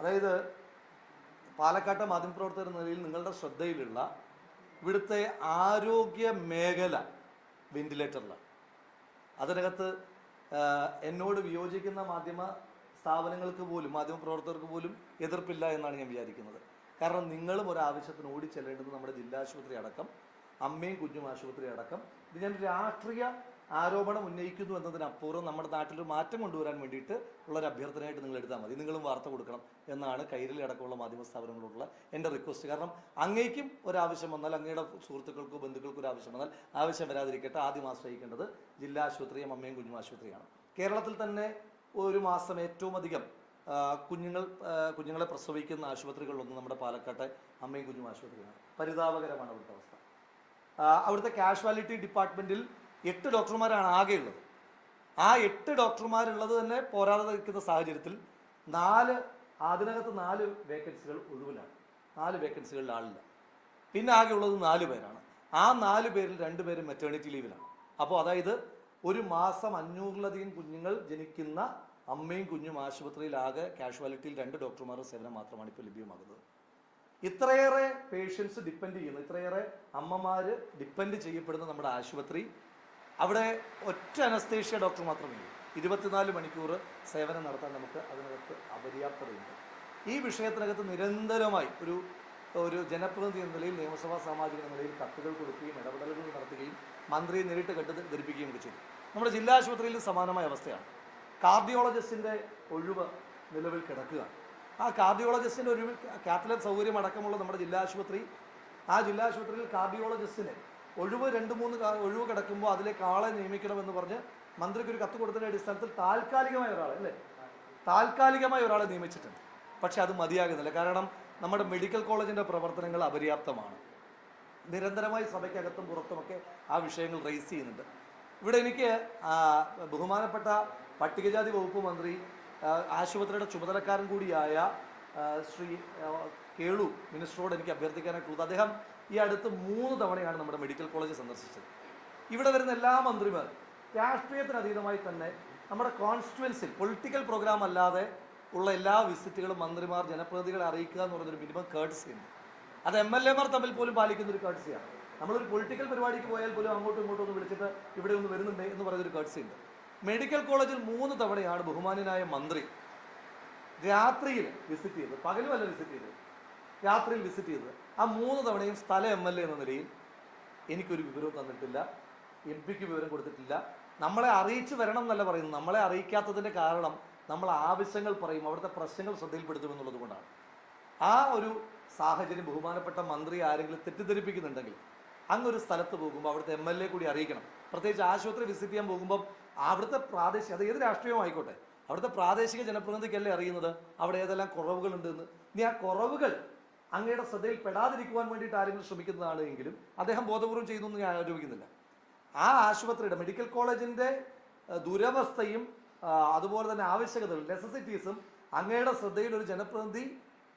അതായത് പാലക്കാട്ടെ മാധ്യമപ്രവർത്തകർ നിലയിൽ നിങ്ങളുടെ ശ്രദ്ധയിലുള്ള ഇവിടുത്തെ ആരോഗ്യ മേഖല വെന്റിലേറ്ററിലാണ് അതിനകത്ത് എന്നോട് വിയോജിക്കുന്ന മാധ്യമ സ്ഥാപനങ്ങൾക്ക് പോലും മാധ്യമ പ്രവർത്തകർക്ക് പോലും എതിർപ്പില്ല എന്നാണ് ഞാൻ വിചാരിക്കുന്നത്. കാരണം നിങ്ങളും ഒരു ആവശ്യത്തിന് ഓടിച്ചെല്ലേണ്ടത് നമ്മുടെ ജില്ലാ ആശുപത്രി അടക്കം അമ്മയും കുഞ്ഞും ആശുപത്രി അടക്കം. ഇത് ഞാൻ രാഷ്ട്രീയ ആരോപണം ഉന്നയിക്കുന്നു എന്നതിനപ്പുറം നമ്മുടെ നാട്ടിലൊരു മാറ്റം കൊണ്ടുവരാൻ വേണ്ടിയിട്ട് ഉള്ളൊരു അഭ്യർത്ഥനയായിട്ട് നിങ്ങൾ എടുത്താൽ മതി. നിങ്ങളും വാർത്ത കൊടുക്കണം എന്നാണ് കൈരളി അടക്കമുള്ള മാധ്യമ സ്ഥാപനങ്ങളോടുള്ള എന്റെ റിക്വസ്റ്റ് കാരണം അങ്ങേക്കും ഒരാവശ്യം വന്നാൽ അങ്ങയുടെ സുഹൃത്തുക്കൾക്കോ ബന്ധുക്കൾക്കോ ഒരു ആവശ്യം വന്നാൽ ആവശ്യം വരാതിരിക്കട്ടെ. ആദ്യം ആശ്രയിക്കേണ്ടത് ജില്ലാ ആശുപത്രിയും അമ്മയും കുഞ്ഞു ആശുപത്രിയാണ്. കേരളത്തിൽ തന്നെ ഒരു മാസം ഏറ്റവും അധികം കുഞ്ഞുങ്ങൾ കുഞ്ഞുങ്ങളെ പ്രസവിക്കുന്ന ആശുപത്രികളിലൊന്നും നമ്മുടെ പാലക്കാട്ടെ അമ്മയും കുഞ്ഞു ആശുപത്രിയാണ്. പരിതാപകരമാണ് അവിടുത്തെ അവസ്ഥ. അവിടുത്തെ കാഷ്വാലിറ്റി ഡിപ്പാർട്ട്മെന്റിൽ എട്ട് ഡോക്ടർമാരാണ് ആകെയുള്ളത് ആ എട്ട് ഡോക്ടർമാരുള്ളത് തന്നെ പോരാതെ നിൽക്കുന്ന സാഹചര്യത്തിൽ നാല് അതിനകത്ത് നാല് വേക്കൻസികൾ ഒഴിവിലാണ് നാല് വേക്കൻസികളിൽ ആളില്ല. പിന്നെ ആകെ ഉള്ളത് നാല് പേരാണ്. ആ നാല് പേരിൽ രണ്ട് പേരും മെറ്റേണിറ്റി ലീവിലാണ് അപ്പോൾ അതായത് ഒരു മാസം അഞ്ഞൂറിലധികം കുഞ്ഞുങ്ങൾ ജനിക്കുന്ന അമ്മയും കുഞ്ഞും ആശുപത്രിയിൽ ആകെ കാഷ്വാലിറ്റിയിൽ രണ്ട് ഡോക്ടർമാരുടെ സേവനം മാത്രമാണ് ഇപ്പോൾ ലഭ്യമാകുന്നത്. ഇത്രയേറെ പേഷ്യൻസ് ഡിപ്പെൻഡ് ചെയ്യുന്നു ഇത്രയേറെ അമ്മമാര് ഡിപ്പെൻഡ് ചെയ്യപ്പെടുന്ന നമ്മുടെ ആശുപത്രി അവിടെ ഒറ്റ അനസ്തേഷ്യ ഡോക്ടർ മാത്രമേ ഉള്ളൂ. ഇരുപത്തിനാല് മണിക്കൂർ സേവനം നടത്താൻ നമുക്ക് അതിനകത്ത് അപര്യാപ്തതയുണ്ട്. ഈ വിഷയത്തിനകത്ത് നിരന്തരമായി ഒരു ഒരു ജനപ്രതിനിധി എന്ന നിലയിൽ നിയമസഭാ സാമാജിക എന്ന നിലയിൽ കത്തുകൾ കൊടുക്കുകയും ഇടപെടലുകൾ നടത്തുകയും മന്ത്രിയെ നേരിട്ട് കണ്ട് ധരിപ്പിക്കുകയും കൂടി ചെയ്തു. നമ്മുടെ ജില്ലാ ആശുപത്രിയിൽ സമാനമായ അവസ്ഥയാണ്. കാർഡിയോളജിസ്റ്റിന്റെ ഒഴിവ് നിലവിൽ കിടക്കുക ആ കാർഡിയോളജിസ്റ്റിന്റെ ഒരു കാത്തലറ്റ് സൗകര്യം അടക്കമുള്ള നമ്മുടെ ജില്ലാ ആശുപത്രി ആ ജില്ലാ ആശുപത്രിയിൽ കാർഡിയോളജിസ്റ്റിന് ഒഴിവ് രണ്ട് മൂന്ന് ഒഴിവ് കിടക്കുമ്പോൾ അതിലേക്ക് ആളെ നിയമിക്കണമെന്ന് പറഞ്ഞ് മന്ത്രിക്ക് ഒരു കത്ത് കൊടുത്തതിന്റെ അടിസ്ഥാനത്തിൽ താൽക്കാലികമായ ഒരാളെ അല്ലേ? താൽക്കാലികമായ ഒരാളെ നിയമിച്ചിട്ടുണ്ട്. പക്ഷെ അത് മതിയാകുന്നില്ല. കാരണം നമ്മുടെ മെഡിക്കൽ കോളേജിന്റെ പ്രവർത്തനങ്ങൾ അപര്യാപ്തമാണ്. നിരന്തരമായി സഭയ്ക്കകത്തും പുറത്തുമൊക്കെ ആ വിഷയങ്ങൾ റേസ് ചെയ്യുന്നുണ്ട്. ഇവിടെ എനിക്ക് ബഹുമാനപ്പെട്ട പട്ടികജാതി വകുപ്പ് മന്ത്രി ആശുപത്രിയുടെ ചുമതലക്കാരൻ കൂടിയായ ശ്രീ കേളു മിനിസ്റ്ററോട് എനിക്ക് അഭ്യർത്ഥിക്കാനായിട്ടുള്ളത് അദ്ദേഹം ഈ അടുത്ത് മൂന്ന് തവണയാണ് നമ്മുടെ മെഡിക്കൽ കോളേജ് സന്ദർശിച്ചത്. ഇവിടെ വരുന്ന എല്ലാ മന്ത്രിമാരും രാഷ്ട്രീയത്തിന് അതീതമായി തന്നെ നമ്മുടെ കോൺസ്റ്റിറ്റ്യുവൻസിൽ പൊളിറ്റിക്കൽ പ്രോഗ്രാം അല്ലാതെ ഉള്ള എല്ലാ വിസിറ്റുകളും മന്ത്രിമാർ ജനപ്രതിനിധികളെ അറിയിക്കുക എന്ന് പറയുന്നൊരു മിനിമം കേർട്സി ഉണ്ട്. അത് എം എൽ എമാർ തമ്മിൽ പോലും പാലിക്കുന്ന ഒരു കേർട്സിയാണ് നമ്മളൊരു പൊളിറ്റിക്കൽ പരിപാടിക്ക് പോയാൽ പോലും അങ്ങോട്ടും ഇങ്ങോട്ടും ഒന്ന് വിളിച്ചിട്ട് ഇവിടെ ഒന്ന് വരുന്നുണ്ട് എന്ന് പറയുന്നൊരു കേർട്സി ഉണ്ട്. മെഡിക്കൽ കോളേജിൽ മൂന്ന് തവണയാണ് ബഹുമാനനായ മന്ത്രി രാത്രിയിൽ വിസിറ്റ് ചെയ്തത്. പകലുമല്ല വിസിറ്റ് ചെയ്തത്. രാത്രിയിൽ വിസിറ്റ് ചെയ്തത്. ആ മൂന്ന് തവണയും സ്ഥല എം എൽ എ എന്ന നിലയിൽ എനിക്കൊരു വിവരവും തന്നിട്ടില്ല. എം പിക്ക് വിവരം കൊടുത്തിട്ടില്ല. നമ്മളെ അറിയിച്ചു വരണം എന്നല്ല പറയുന്നത്. നമ്മളെ അറിയിക്കാത്തതിന്റെ കാരണം നമ്മൾ ആവശ്യങ്ങൾ പറയും. അവിടുത്തെ പ്രശ്നങ്ങൾ ശ്രദ്ധയിൽപ്പെടുത്തുമെന്നുള്ളത് കൊണ്ടാണ്. ആ ഒരു സാഹചര്യം ബഹുമാനപ്പെട്ട മന്ത്രി ആരെങ്കിലും തെറ്റിദ്ധരിപ്പിക്കുന്നുണ്ടെങ്കിൽ അങ്ങൊരു സ്ഥലത്ത് പോകുമ്പോൾ അവിടുത്തെ എം എൽ എ കൂടി അറിയിക്കണം. പ്രത്യേകിച്ച് ആശുപത്രി വിസിറ്റ് ചെയ്യാൻ പോകുമ്പോൾ അവിടുത്തെ പ്രാദേശിക അത് ഏത് രാഷ്ട്രീയവും ആയിക്കോട്ടെ. അവിടുത്തെ പ്രാദേശിക ജനപ്രതിനിധിക്കല്ലേ അറിയുന്നത്? അവിടെ ഏതെല്ലാം കുറവുകളുണ്ടെന്ന്. ഇനി ആ കുറവുകൾ അങ്ങയുടെ ശ്രദ്ധയിൽ പെടാതിരിക്കുവാൻ വേണ്ടിയിട്ട് ആരെങ്കിലും ശ്രമിക്കുന്നതാണ് എങ്കിലും അദ്ദേഹം ബോധപൂർവം ചെയ്യുന്നു എന്ന് ഞാൻ ആരോപിക്കുന്നില്ല. ആ ആശുപത്രിയുടെ മെഡിക്കൽ കോളേജിന്റെ ദുരവസ്ഥയും അതുപോലെ തന്നെ ആവശ്യകതകളും നെസസിറ്റീസും അങ്ങയുടെ ശ്രദ്ധയിൽ ഒരു ജനപ്രതിനിധി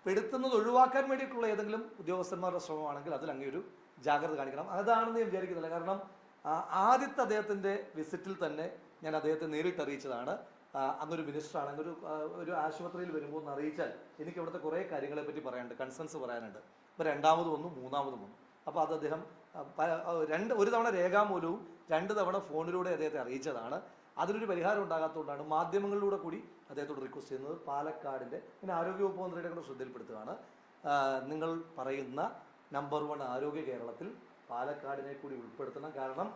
പെടുത്തുന്നത് ഒഴിവാക്കാൻ വേണ്ടിയിട്ടുള്ള ഏതെങ്കിലും ഉദ്യോഗസ്ഥന്മാരുടെ ശ്രമമാണെങ്കിൽ അതിൽ അങ്ങേ ഒരു ജാഗ്രത കാണിക്കണം. അതാണെന്ന് ഞാൻ വിചാരിക്കുന്നില്ല. കാരണം ആദ്യത്തെ അദ്ദേഹത്തിന്റെ വിസിറ്റിൽ തന്നെ ഞാൻ അദ്ദേഹത്തെ നേരിട്ട് അറിയിച്ചതാണ്. അങ്ങൊരു മിനിസ്റ്ററാണ് അങ്ങൊരു ഒരു ആശുപത്രിയിൽ വരുമ്പോൾ എന്ന് അറിയിച്ചാൽ എനിക്ക് ഇവിടുത്തെ കുറേ കാര്യങ്ങളെ പറ്റി പറയാനുണ്ട് കൺസേൺസ് പറയാനുണ്ട്. ഇപ്പോൾ രണ്ടാമത് വന്നു മൂന്നാമത് വന്നു. അപ്പോൾ അത് അദ്ദേഹം രണ്ട് ഒരു തവണ രേഖാമൂലവും രണ്ട് തവണ ഫോണിലൂടെ അദ്ദേഹത്തെ അറിയിച്ചതാണ്. അതിനൊരു പരിഹാരം ഉണ്ടാകാത്തതുകൊണ്ടാണ് മാധ്യമങ്ങളിലൂടെ കൂടി അദ്ദേഹത്തോട് റിക്വസ്റ്റ് ചെയ്യുന്നത്. പാലക്കാടിന്റെ പിന്നെ ആരോഗ്യവകുപ്പ് മന്ത്രിയുടെ കൂടെ ശ്രദ്ധയിൽപ്പെടുത്തുകയാണ്. നിങ്ങൾ പറയുന്ന നമ്പർ വൺ ആരോഗ്യ കേരളത്തിൽ പാലക്കാടിനെ കൂടി ഉൾപ്പെടുത്തണം. കാരണം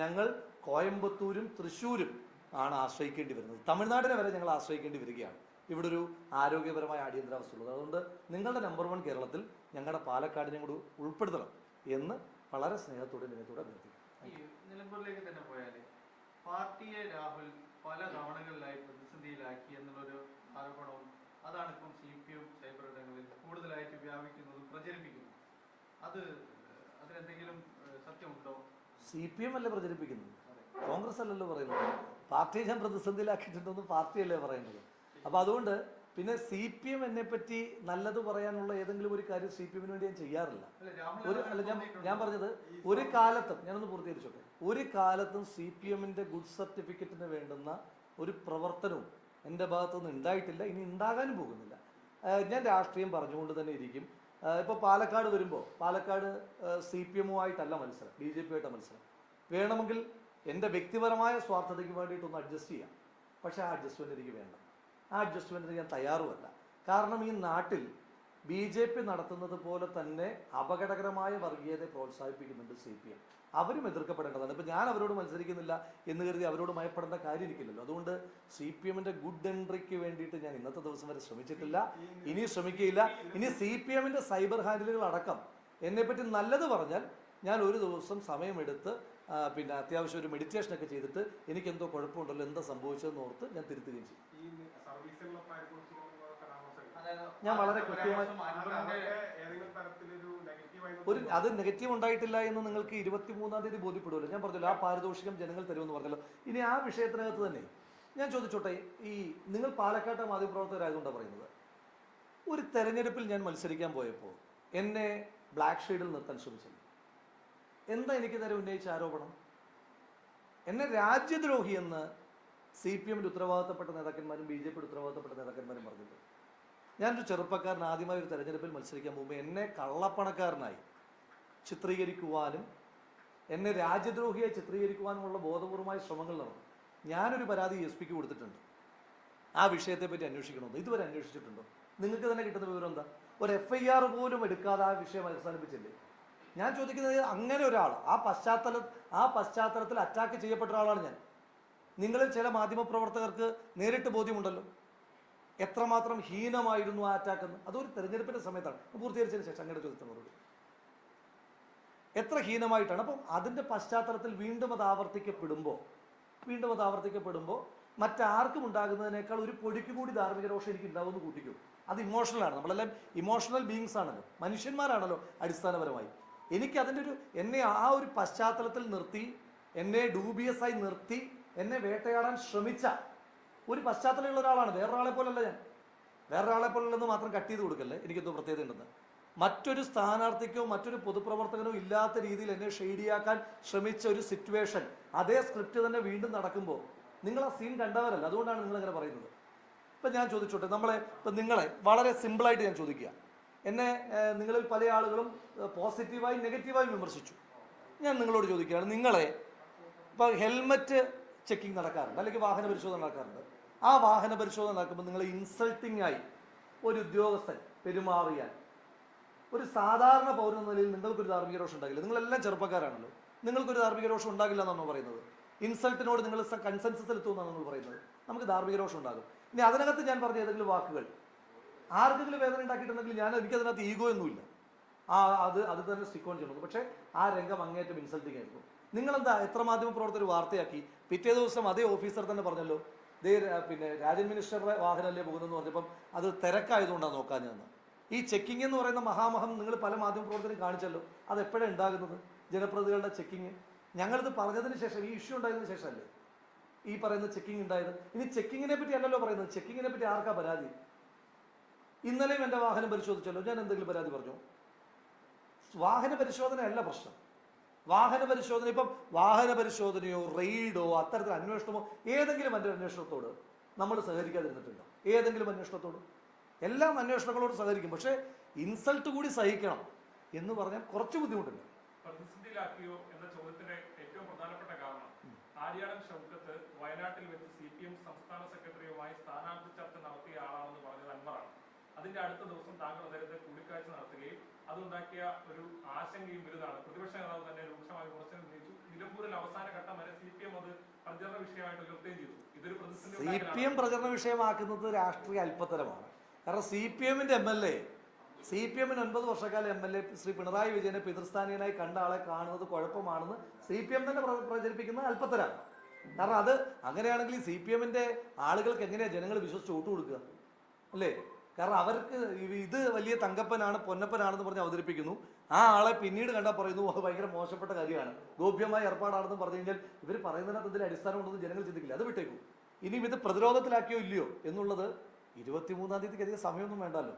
ഞങ്ങൾ കോയമ്പത്തൂരും തൃശ്ശൂരും ആണ് ആശ്രയിക്കേണ്ടി വരുന്നത്. തമിഴ്നാടിനെ വരെ ഞങ്ങൾ ആശ്രയിക്കേണ്ടി വരികയാണ്. ഇവിടെ ഒരു ആരോഗ്യപരമായ അടിയന്തരാവസ്ഥ ഉള്ളത്. അതുകൊണ്ട് നിങ്ങളുടെ നമ്പർ വൺ കേരളത്തിൽ ഞങ്ങളുടെ പാലക്കാടിനെ കൂടി ഉൾപ്പെടുത്തണം എന്ന് വളരെ സ്നേഹത്തോടെ നിന്നത്തോടെ അഭ്യർത്ഥിക്കും നിലമ്പൂരിലേക്ക് തന്നെ പോയാൽ പാർട്ടിയെ രാഹുൽ പല തവണകളിലായി പ്രതിസന്ധിയിലാക്കി എന്നുള്ളൊരു ആരോപണവും അതാണ് ഇപ്പം സി പി എം സൈബർ ഇടങ്ങളിൽ കൂടുതലായിട്ട് വ്യാപിക്കുന്നതും പ്രചരിപ്പിക്കുന്നു അത് അതിലെന്തെങ്കിലും സത്യമുണ്ടോ? സി പി എം അല്ലേ പ്രചരിപ്പിക്കുന്നത്? കോൺഗ്രസ് അല്ലല്ലോ പറയുന്നത്. പാർട്ടിയെ ഞാൻ പ്രതിസന്ധിയിലാക്കിയിട്ടുണ്ടെന്ന് പാർട്ടിയല്ലേ പറയുന്നത്. അപ്പോൾ അതുകൊണ്ട് പിന്നെ സി പി എം എന്നെ പറ്റി നല്ലത് പറയാനുള്ള ഏതെങ്കിലും ഒരു കാര്യം സി പി എമ്മിന് വേണ്ടി ഞാൻ ചെയ്യാറില്ല. ഒരു അല്ല ഞാൻ ഞാൻ പറഞ്ഞത് ഒരു കാലത്തും ഞാനൊന്ന് പൂർത്തീകരിച്ചോട്ടെ. ഒരു കാലത്തും സി പി എമ്മിന്റെ ഗുഡ് സർട്ടിഫിക്കറ്റിന് വേണ്ടുന്ന ഒരു പ്രവർത്തനവും എന്റെ ഭാഗത്തുനിന്ന് ഉണ്ടായിട്ടില്ല. ഇനി ഉണ്ടാകാനും പോകുന്നില്ല. ഞാൻ രാഷ്ട്രീയം പറഞ്ഞുകൊണ്ട് തന്നെ ഇരിക്കും. ഇപ്പോൾ ഇപ്പൊ പാലക്കാട് വരുമ്പോൾ പാലക്കാട് സി പി എമ്മുമായിട്ടല്ല മത്സരം ബി ജെ പി ആയിട്ടാണ് മത്സരം. വേണമെങ്കിൽ എന്റെ വ്യക്തിപരമായ സ്വാർത്ഥതയ്ക്ക് വേണ്ടിയിട്ടൊന്ന് അഡ്ജസ്റ്റ് ചെയ്യാം. പക്ഷേ ആ അഡ്ജസ്റ്റ്മെന്റ് എനിക്ക് വേണ്ട. ആ അഡ്ജസ്റ്റ്മെന്റിന് ഞാൻ തയ്യാറുമല്ല. കാരണം ഈ നാട്ടിൽ ബി ജെ പി നടത്തുന്നത് പോലെ തന്നെ അപകടകരമായ വർഗീയതയെ പ്രോത്സാഹിപ്പിക്കുന്നുണ്ട് സി പി എം അവരും എതിർക്കപ്പെടേണ്ടതാണ്. ഇപ്പം ഞാൻ അവരോട് മത്സരിക്കുന്നില്ല എന്ന് കരുതി അവരോട് മയപ്പെടേണ്ട കാര്യം എനിക്കില്ലല്ലോ അതുകൊണ്ട് സി പി എമ്മിന്റെ ഗുഡ് എൻട്രിക്ക് വേണ്ടിയിട്ട് ഞാൻ ഇന്നത്തെ ദിവസം വരെ ശ്രമിച്ചിട്ടില്ല. ഇനി ശ്രമിക്കുകയില്ല. ഇനി സി പി എമ്മിന്റെ സൈബർ ഹാൻഡിലുകൾ അടക്കം എന്നെപ്പറ്റി നല്ലത് പറഞ്ഞാൽ ഞാൻ ഒരു ദിവസം സമയമെടുത്ത് പിന്നെ അത്യാവശ്യം ഒരു മെഡിറ്റേഷൻ ഒക്കെ ചെയ്തിട്ട് എനിക്കെന്തോ കുഴപ്പമുണ്ടല്ലോ എന്താ സംഭവിച്ചതെന്ന് ഓർത്ത് ഞാൻ തിരുത്തുകയും ചെയ്യും ഞാൻ വളരെ കൃത്യമായി- ഒരു അത് നെഗറ്റീവ് ഉണ്ടായിട്ടില്ല എന്ന് നിങ്ങൾക്ക് ഇരുപത്തി മൂന്നാം തീയതി ബോധ്യപ്പെടുമല്ലോ. ഞാൻ പറഞ്ഞല്ലോ ആ പാരിതോഷികം ജനങ്ങൾ തരുമെന്ന് പറഞ്ഞല്ലോ. ഇനി ആ വിഷയത്തിനകത്ത് തന്നെ ഞാൻ ചോദിച്ചോട്ടെ ഈ നിങ്ങൾ പാലക്കാട്ടെ മാധ്യമപ്രവർത്തകരായതുകൊണ്ടാണ് പറയുന്നത്? ഒരു തെരഞ്ഞെടുപ്പിൽ ഞാൻ മത്സരിക്കാൻ പോയപ്പോൾ എന്നെ ബ്ലാക്ക് ഷെയ്ഡിൽ നിർത്താൻ ശ്രമിച്ചത് എന്താ എനിക്ക് നേരെ ഉന്നയിച്ച ആരോപണം? എന്നെ രാജ്യദ്രോഹി എന്ന് സി പി എമ്മിന്റെ ഉത്തരവാദിത്തപ്പെട്ട നേതാക്കന്മാരും ബി ജെ പിയുടെ ഉത്തരവാദിത്തപ്പെട്ട നേതാക്കന്മാരും പറഞ്ഞിട്ടുണ്ട് ഞാനൊരു ചെറുപ്പക്കാരൻ ആദ്യമായി ഒരു തെരഞ്ഞെടുപ്പിൽ മത്സരിക്കാൻ പോകുമ്പോൾ എന്നെ കള്ളപ്പണക്കാരനായി ചിത്രീകരിക്കുവാനും എന്നെ രാജ്യദ്രോഹിയായി ചിത്രീകരിക്കുവാനുമുള്ള ബോധപൂർവമായ ശ്രമങ്ങൾ നടന്നു. ഞാനൊരു പരാതി എസ് പിക്ക് കൊടുത്തിട്ടുണ്ട്. ആ വിഷയത്തെ പറ്റി അന്വേഷിക്കണമെന്ന് ഇതുവരെ അന്വേഷിച്ചിട്ടുണ്ടോ? നിങ്ങൾക്ക് തന്നെ കിട്ടുന്ന വിവരം എന്താ? ഒരു എഫ് ഐ ആർ പോലും എടുക്കാതെ ആ വിഷയം അവസാനിപ്പിച്ചില്ലേ? ഞാൻ ചോദിക്കുന്നത് അങ്ങനെ ഒരാൾ ആ പശ്ചാത്തല ആ പശ്ചാത്തലത്തിൽ അറ്റാക്ക് ചെയ്യപ്പെട്ട ഒരാളാണ് ഞാൻ. നിങ്ങളിൽ ചില മാധ്യമപ്രവർത്തകർക്ക് നേരിട്ട് ബോധ്യമുണ്ടല്ലോ. എത്രമാത്രം ഹീനമായിരുന്നു ആ അറ്റാക്ക് എന്ന്. അതൊരു തെരഞ്ഞെടുപ്പിന്റെ സമയത്താണ്. പൂർത്തീകരിച്ചതിന് ശേഷം അങ്ങനെ മറുപടി. എത്ര ഹീനമായിട്ടാണ്? അപ്പം അതിന്റെ പശ്ചാത്തലത്തിൽ വീണ്ടും അത് ആവർത്തിക്കപ്പെടുമ്പോൾ വീണ്ടും അത് ആവർത്തിക്കപ്പെടുമ്പോൾ മറ്റാർക്കും ഉണ്ടാകുന്നതിനേക്കാൾ ഒരു പൊടിക്ക് കൂടി ധാർമ്മിക രോഷം എനിക്ക് ഉണ്ടാവുമെന്ന് കൂട്ടിക്കും. അത് ഇമോഷണലാണ് നമ്മളെല്ലാം ഇമോഷണൽ ബീങ്സ് ആണല്ലോ. മനുഷ്യന്മാരാണല്ലോ അടിസ്ഥാനപരമായി. എനിക്ക് അതിന്റെ ഒരു എന്നെ ആ ഒരു പശ്ചാത്തലത്തിൽ നിർത്തി എന്നെ ഡൂബിയസ് ആയി നിർത്തി എന്നെ വേട്ടയാടാൻ ശ്രമിച്ച ഒരു പശ്ചാത്തലമുള്ള ഒരാളാണ്. വേറൊരാളെ പോലല്ല ഞാൻ. വേറൊരാളെ പോലുള്ളതെന്ന് മാത്രം കട്ട് ചെയ്ത് കൊടുക്കല്ലേ? എനിക്കെന്തോ പ്രത്യേകത ഉണ്ടെന്ന്. മറ്റൊരു സ്ഥാനാർത്ഥിക്കോ മറ്റൊരു പൊതുപ്രവർത്തകനോ ഇല്ലാത്ത രീതിയിൽ എന്നെ ഷെയ്ഡിയാക്കാൻ ശ്രമിച്ച ഒരു സിറ്റുവേഷൻ അതേ സ്ക്രിപ്റ്റ് തന്നെ വീണ്ടും നടക്കുമ്പോൾ നിങ്ങൾ ആ സീൻ കണ്ടവരല്ല. അതുകൊണ്ടാണ് നിങ്ങൾ അങ്ങനെ പറയുന്നത്. ഇപ്പം ഞാൻ ചോദിച്ചോട്ടെ നമ്മളെ ഇപ്പം നിങ്ങളെ വളരെ സിമ്പിളായിട്ട് ഞാൻ ചോദിക്കുക. എന്നെ നിങ്ങളിൽ പല ആളുകളും പോസിറ്റീവായി നെഗറ്റീവായി വിമർശിച്ചു. ഞാൻ നിങ്ങളോട് ചോദിക്കുകയാണ് നിങ്ങളെ ഇപ്പോൾ ഹെൽമറ്റ് ചെക്കിംഗ് നടക്കാറുണ്ട് അല്ലെങ്കിൽ വാഹന പരിശോധന നടക്കാറുണ്ട്. ആ വാഹന പരിശോധന നടക്കുമ്പോൾ നിങ്ങൾ ഇൻസൾട്ടിംഗ് ആയി ഒരു ഉദ്യോഗസ്ഥൻ പെരുമാറിയാൽ ഒരു സാധാരണ പൗരൻ എന്ന നിലയിൽ നിങ്ങൾക്കൊരു ധാർമ്മിക രോഷം ഉണ്ടാകില്ല. നിങ്ങളെല്ലാം ചെറുപ്പക്കാരാണല്ലോ. നിങ്ങൾക്കൊരു ധാർമ്മിക രോഷം ഉണ്ടാകില്ല എന്നാണോ പറയുന്നത്. ഇൻസൾട്ടിനോട് നിങ്ങൾ കൺസെൻസസ് എത്തുമെന്നാണ് നിങ്ങൾ പറയുന്നത്. നമുക്ക് ധാർമ്മിക രോഷം ഉണ്ടാകും. ഇനി അതിനകത്ത് ഞാൻ പറഞ്ഞ ഏതെങ്കിലും വാക്കുകൾ. ആർക്കെങ്കിലും വേദന ഉണ്ടാക്കിയിട്ടുണ്ടെങ്കിൽ ഞാൻ എനിക്കതിനകത്ത് ഈഗോ ഒന്നുമില്ല. ആ അത് അത് തന്നെ സ്റ്റിക്ക് ഓൺ ചെയ്യണം. പക്ഷേ ആ രംഗം അങ്ങേറ്റം ഇൻസൾട്ടിങ് ആയിരുന്നു നിങ്ങളെന്താ എത്ര മാധ്യമ പ്രവർത്തകർ വാർത്തയാക്കി? പിറ്റേ ദിവസം അതേ ഓഫീസർ തന്നെ പറഞ്ഞല്ലോ ദേ പിന്നെ രാജൻ മിനിസ്റ്ററുടെ വാഹനമല്ലേ പോകുന്നതെന്ന് പറഞ്ഞപ്പം അത് തിരക്കായതുകൊണ്ടാണ് നോക്കാൻ ഞാൻ ഈ ചെക്കിംഗ് എന്ന് പറയുന്ന മഹാമഹം നിങ്ങൾ പല മാധ്യമ പ്രവർത്തകരും കാണിച്ചല്ലോ അത് എപ്പോഴാണ് ഉണ്ടാകുന്നത്? ജനപ്രതികളുടെ ചെക്കിങ് ഞങ്ങളിത് പറഞ്ഞതിന് ശേഷം ഈ ഇഷ്യൂ ഉണ്ടായതിനു ശേഷമല്ലേ ഈ പറയുന്ന ചെക്കിംഗ് ഉണ്ടായത്? ഇനി ചെക്കിങ്ങിനെ പറ്റി അല്ലല്ലോ പറയുന്നത്. ചെക്കിങ്ങിനെ പറ്റി ആർക്കാ പരാതി? ഇന്നലെയും എന്റെ വാഹനം പരിശോധിച്ചല്ലോ. ഞാൻ എന്തെങ്കിലും പരാതി പറഞ്ഞു? വാഹന പരിശോധനയല്ല പ്രശ്നം. വാഹന പരിശോധന ഇപ്പം വാഹന പരിശോധനയോ റെയ്ഡോ അത്തരത്തിൽ അന്വേഷണമോ ഏതെങ്കിലും എന്റെ അന്വേഷണത്തോട് നമ്മൾ സഹകരിക്കാതിരുന്നിട്ടുണ്ടോ? ഏതെങ്കിലും അന്വേഷണത്തോട്? എല്ലാം അന്വേഷണങ്ങളോട് സഹകരിക്കും. പക്ഷേ ഇൻസൾട്ട് കൂടി സഹിക്കണം എന്ന് പറഞ്ഞാൽ കുറച്ച് ബുദ്ധിമുട്ടുണ്ട്. പ്രതിസന്ധിയിലാക്കിയോ എന്ന ഏറ്റവും പ്രധാനപ്പെട്ട കാരണം ഷൗക്കത്ത് വയനാട്ടിൽ വെച്ച് സി പി എം സംസ്ഥാന സെക്രട്ടറിയുമായി സ്ഥാനാർത്ഥി ചർച്ച അൻവറാണ് അതിന്റെ അടുത്ത ദിവസം താങ്കൾ അദ്ദേഹത്തെ കൂടിക്കാഴ്ച നടത്തുകയും അതുണ്ടാക്കിയ ഒരു ആശങ്കയും വലുതാണ്. പ്രതിപക്ഷ നേതാവ് തന്നെ രൂക്ഷമായ വിമർശനം ഉന്നയിച്ചു. നിലമ്പൂരിൽ അവസാന ഘട്ടം വരെ സി പി എം അത് പ്രചരണ വിഷയമായിട്ട് ഉയർത്തുകയും ചെയ്തു. ഇതൊരു സി പി എം പ്രചരണ വിഷയമാക്കുന്നത് രാഷ്ട്രീയ അല്പത്തരമാണ്. കാരണം സി പി എമ്മിന്റെ M L A C P എമ്മിന് ഒൻപത് വർഷക്കാലം M L A Shri Pinarayi വിജയനെ പിതൃസ്ഥാനീയനായി കണ്ട ആളെ കാണുന്നത് കുഴപ്പമാണെന്ന് സി പി എം തന്നെ പ്ര- പ്രചരിപ്പിക്കുന്നത് അല്പത്തരാണ്. കാരണം അത് അങ്ങനെയാണെങ്കിൽ സി പി എമ്മിന്റെ ആളുകൾക്ക് എങ്ങനെയാണ് ജനങ്ങൾ വിശ്വസിച്ച് വോട്ട് കൊടുക്കുക? അല്ലേ? കാരണം അവർക്ക് ഇത് വലിയ തങ്കപ്പനാണ് പൊന്നപ്പനാണെന്ന് പറഞ്ഞ് അവതരിപ്പിക്കുന്നു. ആ ആളെ പിന്നീട് കണ്ടാൽ പറയുന്നു അത് ഭയങ്കര മോശപ്പെട്ട കാര്യമാണ്. ഗോപ്യമായ ഏർപ്പാടാണെന്ന് പറഞ്ഞു കഴിഞ്ഞാൽ ഇവർ പറയുന്നതിനകത്ത് എന്തെങ്കിലും അടിസ്ഥാനമുണ്ടെന്ന് ജനങ്ങൾ ചിന്തിക്കില്ല. അത് വിട്ടേക്കും. ഇനിയും ഇത് പ്രതിരോധത്തിലാക്കിയോ ഇല്ലയോ എന്നുള്ളത് ഇരുപത്തിമൂന്നാം തീയതിക്ക് അധികം സമയമൊന്നും വേണ്ടല്ലോ.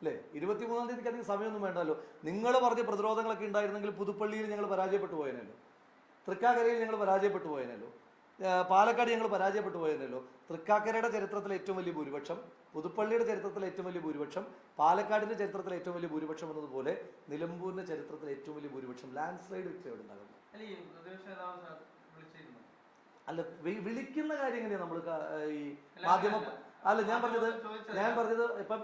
അല്ലേ? ഇരുപത്തിമൂന്നാം തീയതിക്ക് അധികം സമയമൊന്നും വേണ്ടല്ലോ. നിങ്ങൾ പറഞ്ഞ പ്രതിരോധങ്ങളൊക്കെ ഉണ്ടായിരുന്നെങ്കിൽ പുതുപ്പള്ളിയിൽ ഞങ്ങൾ പരാജയപ്പെട്ടു പോയനല്ലോ. തൃക്കാക്കരയിൽ ഞങ്ങൾ പരാജയപ്പെട്ടു പോയനല്ലോ. പാലക്കാട് ഞങ്ങൾ പരാജയപ്പെട്ടു പോയതല്ലോ. തൃക്കാക്കരയുടെ ചരിത്രത്തിലെ ഏറ്റവും വലിയ ഭൂരിപക്ഷം പുതുപ്പള്ളിയുടെ ചരിത്രത്തിലെ ഏറ്റവും വലിയ ഭൂരിപക്ഷം പാലക്കാടിന്റെ ചരിത്രത്തിലെ ഏറ്റവും വലിയ ഭൂരിപക്ഷം എന്നതുപോലെ നിലമ്പൂരിന്റെ ചരിത്രത്തിലെ ഏറ്റവും വലിയ ഭൂരിപക്ഷം ലാൻഡ് സ്ലൈഡ് വിക്ടറി ഉണ്ടാകുന്നു അല്ല വിളിക്കുന്ന കാര്യം നമ്മൾ ഈ മാധ്യമ അല്ല ഞാൻ പറഞ്ഞത് ഞാൻ പറഞ്ഞത് ഇപ്പം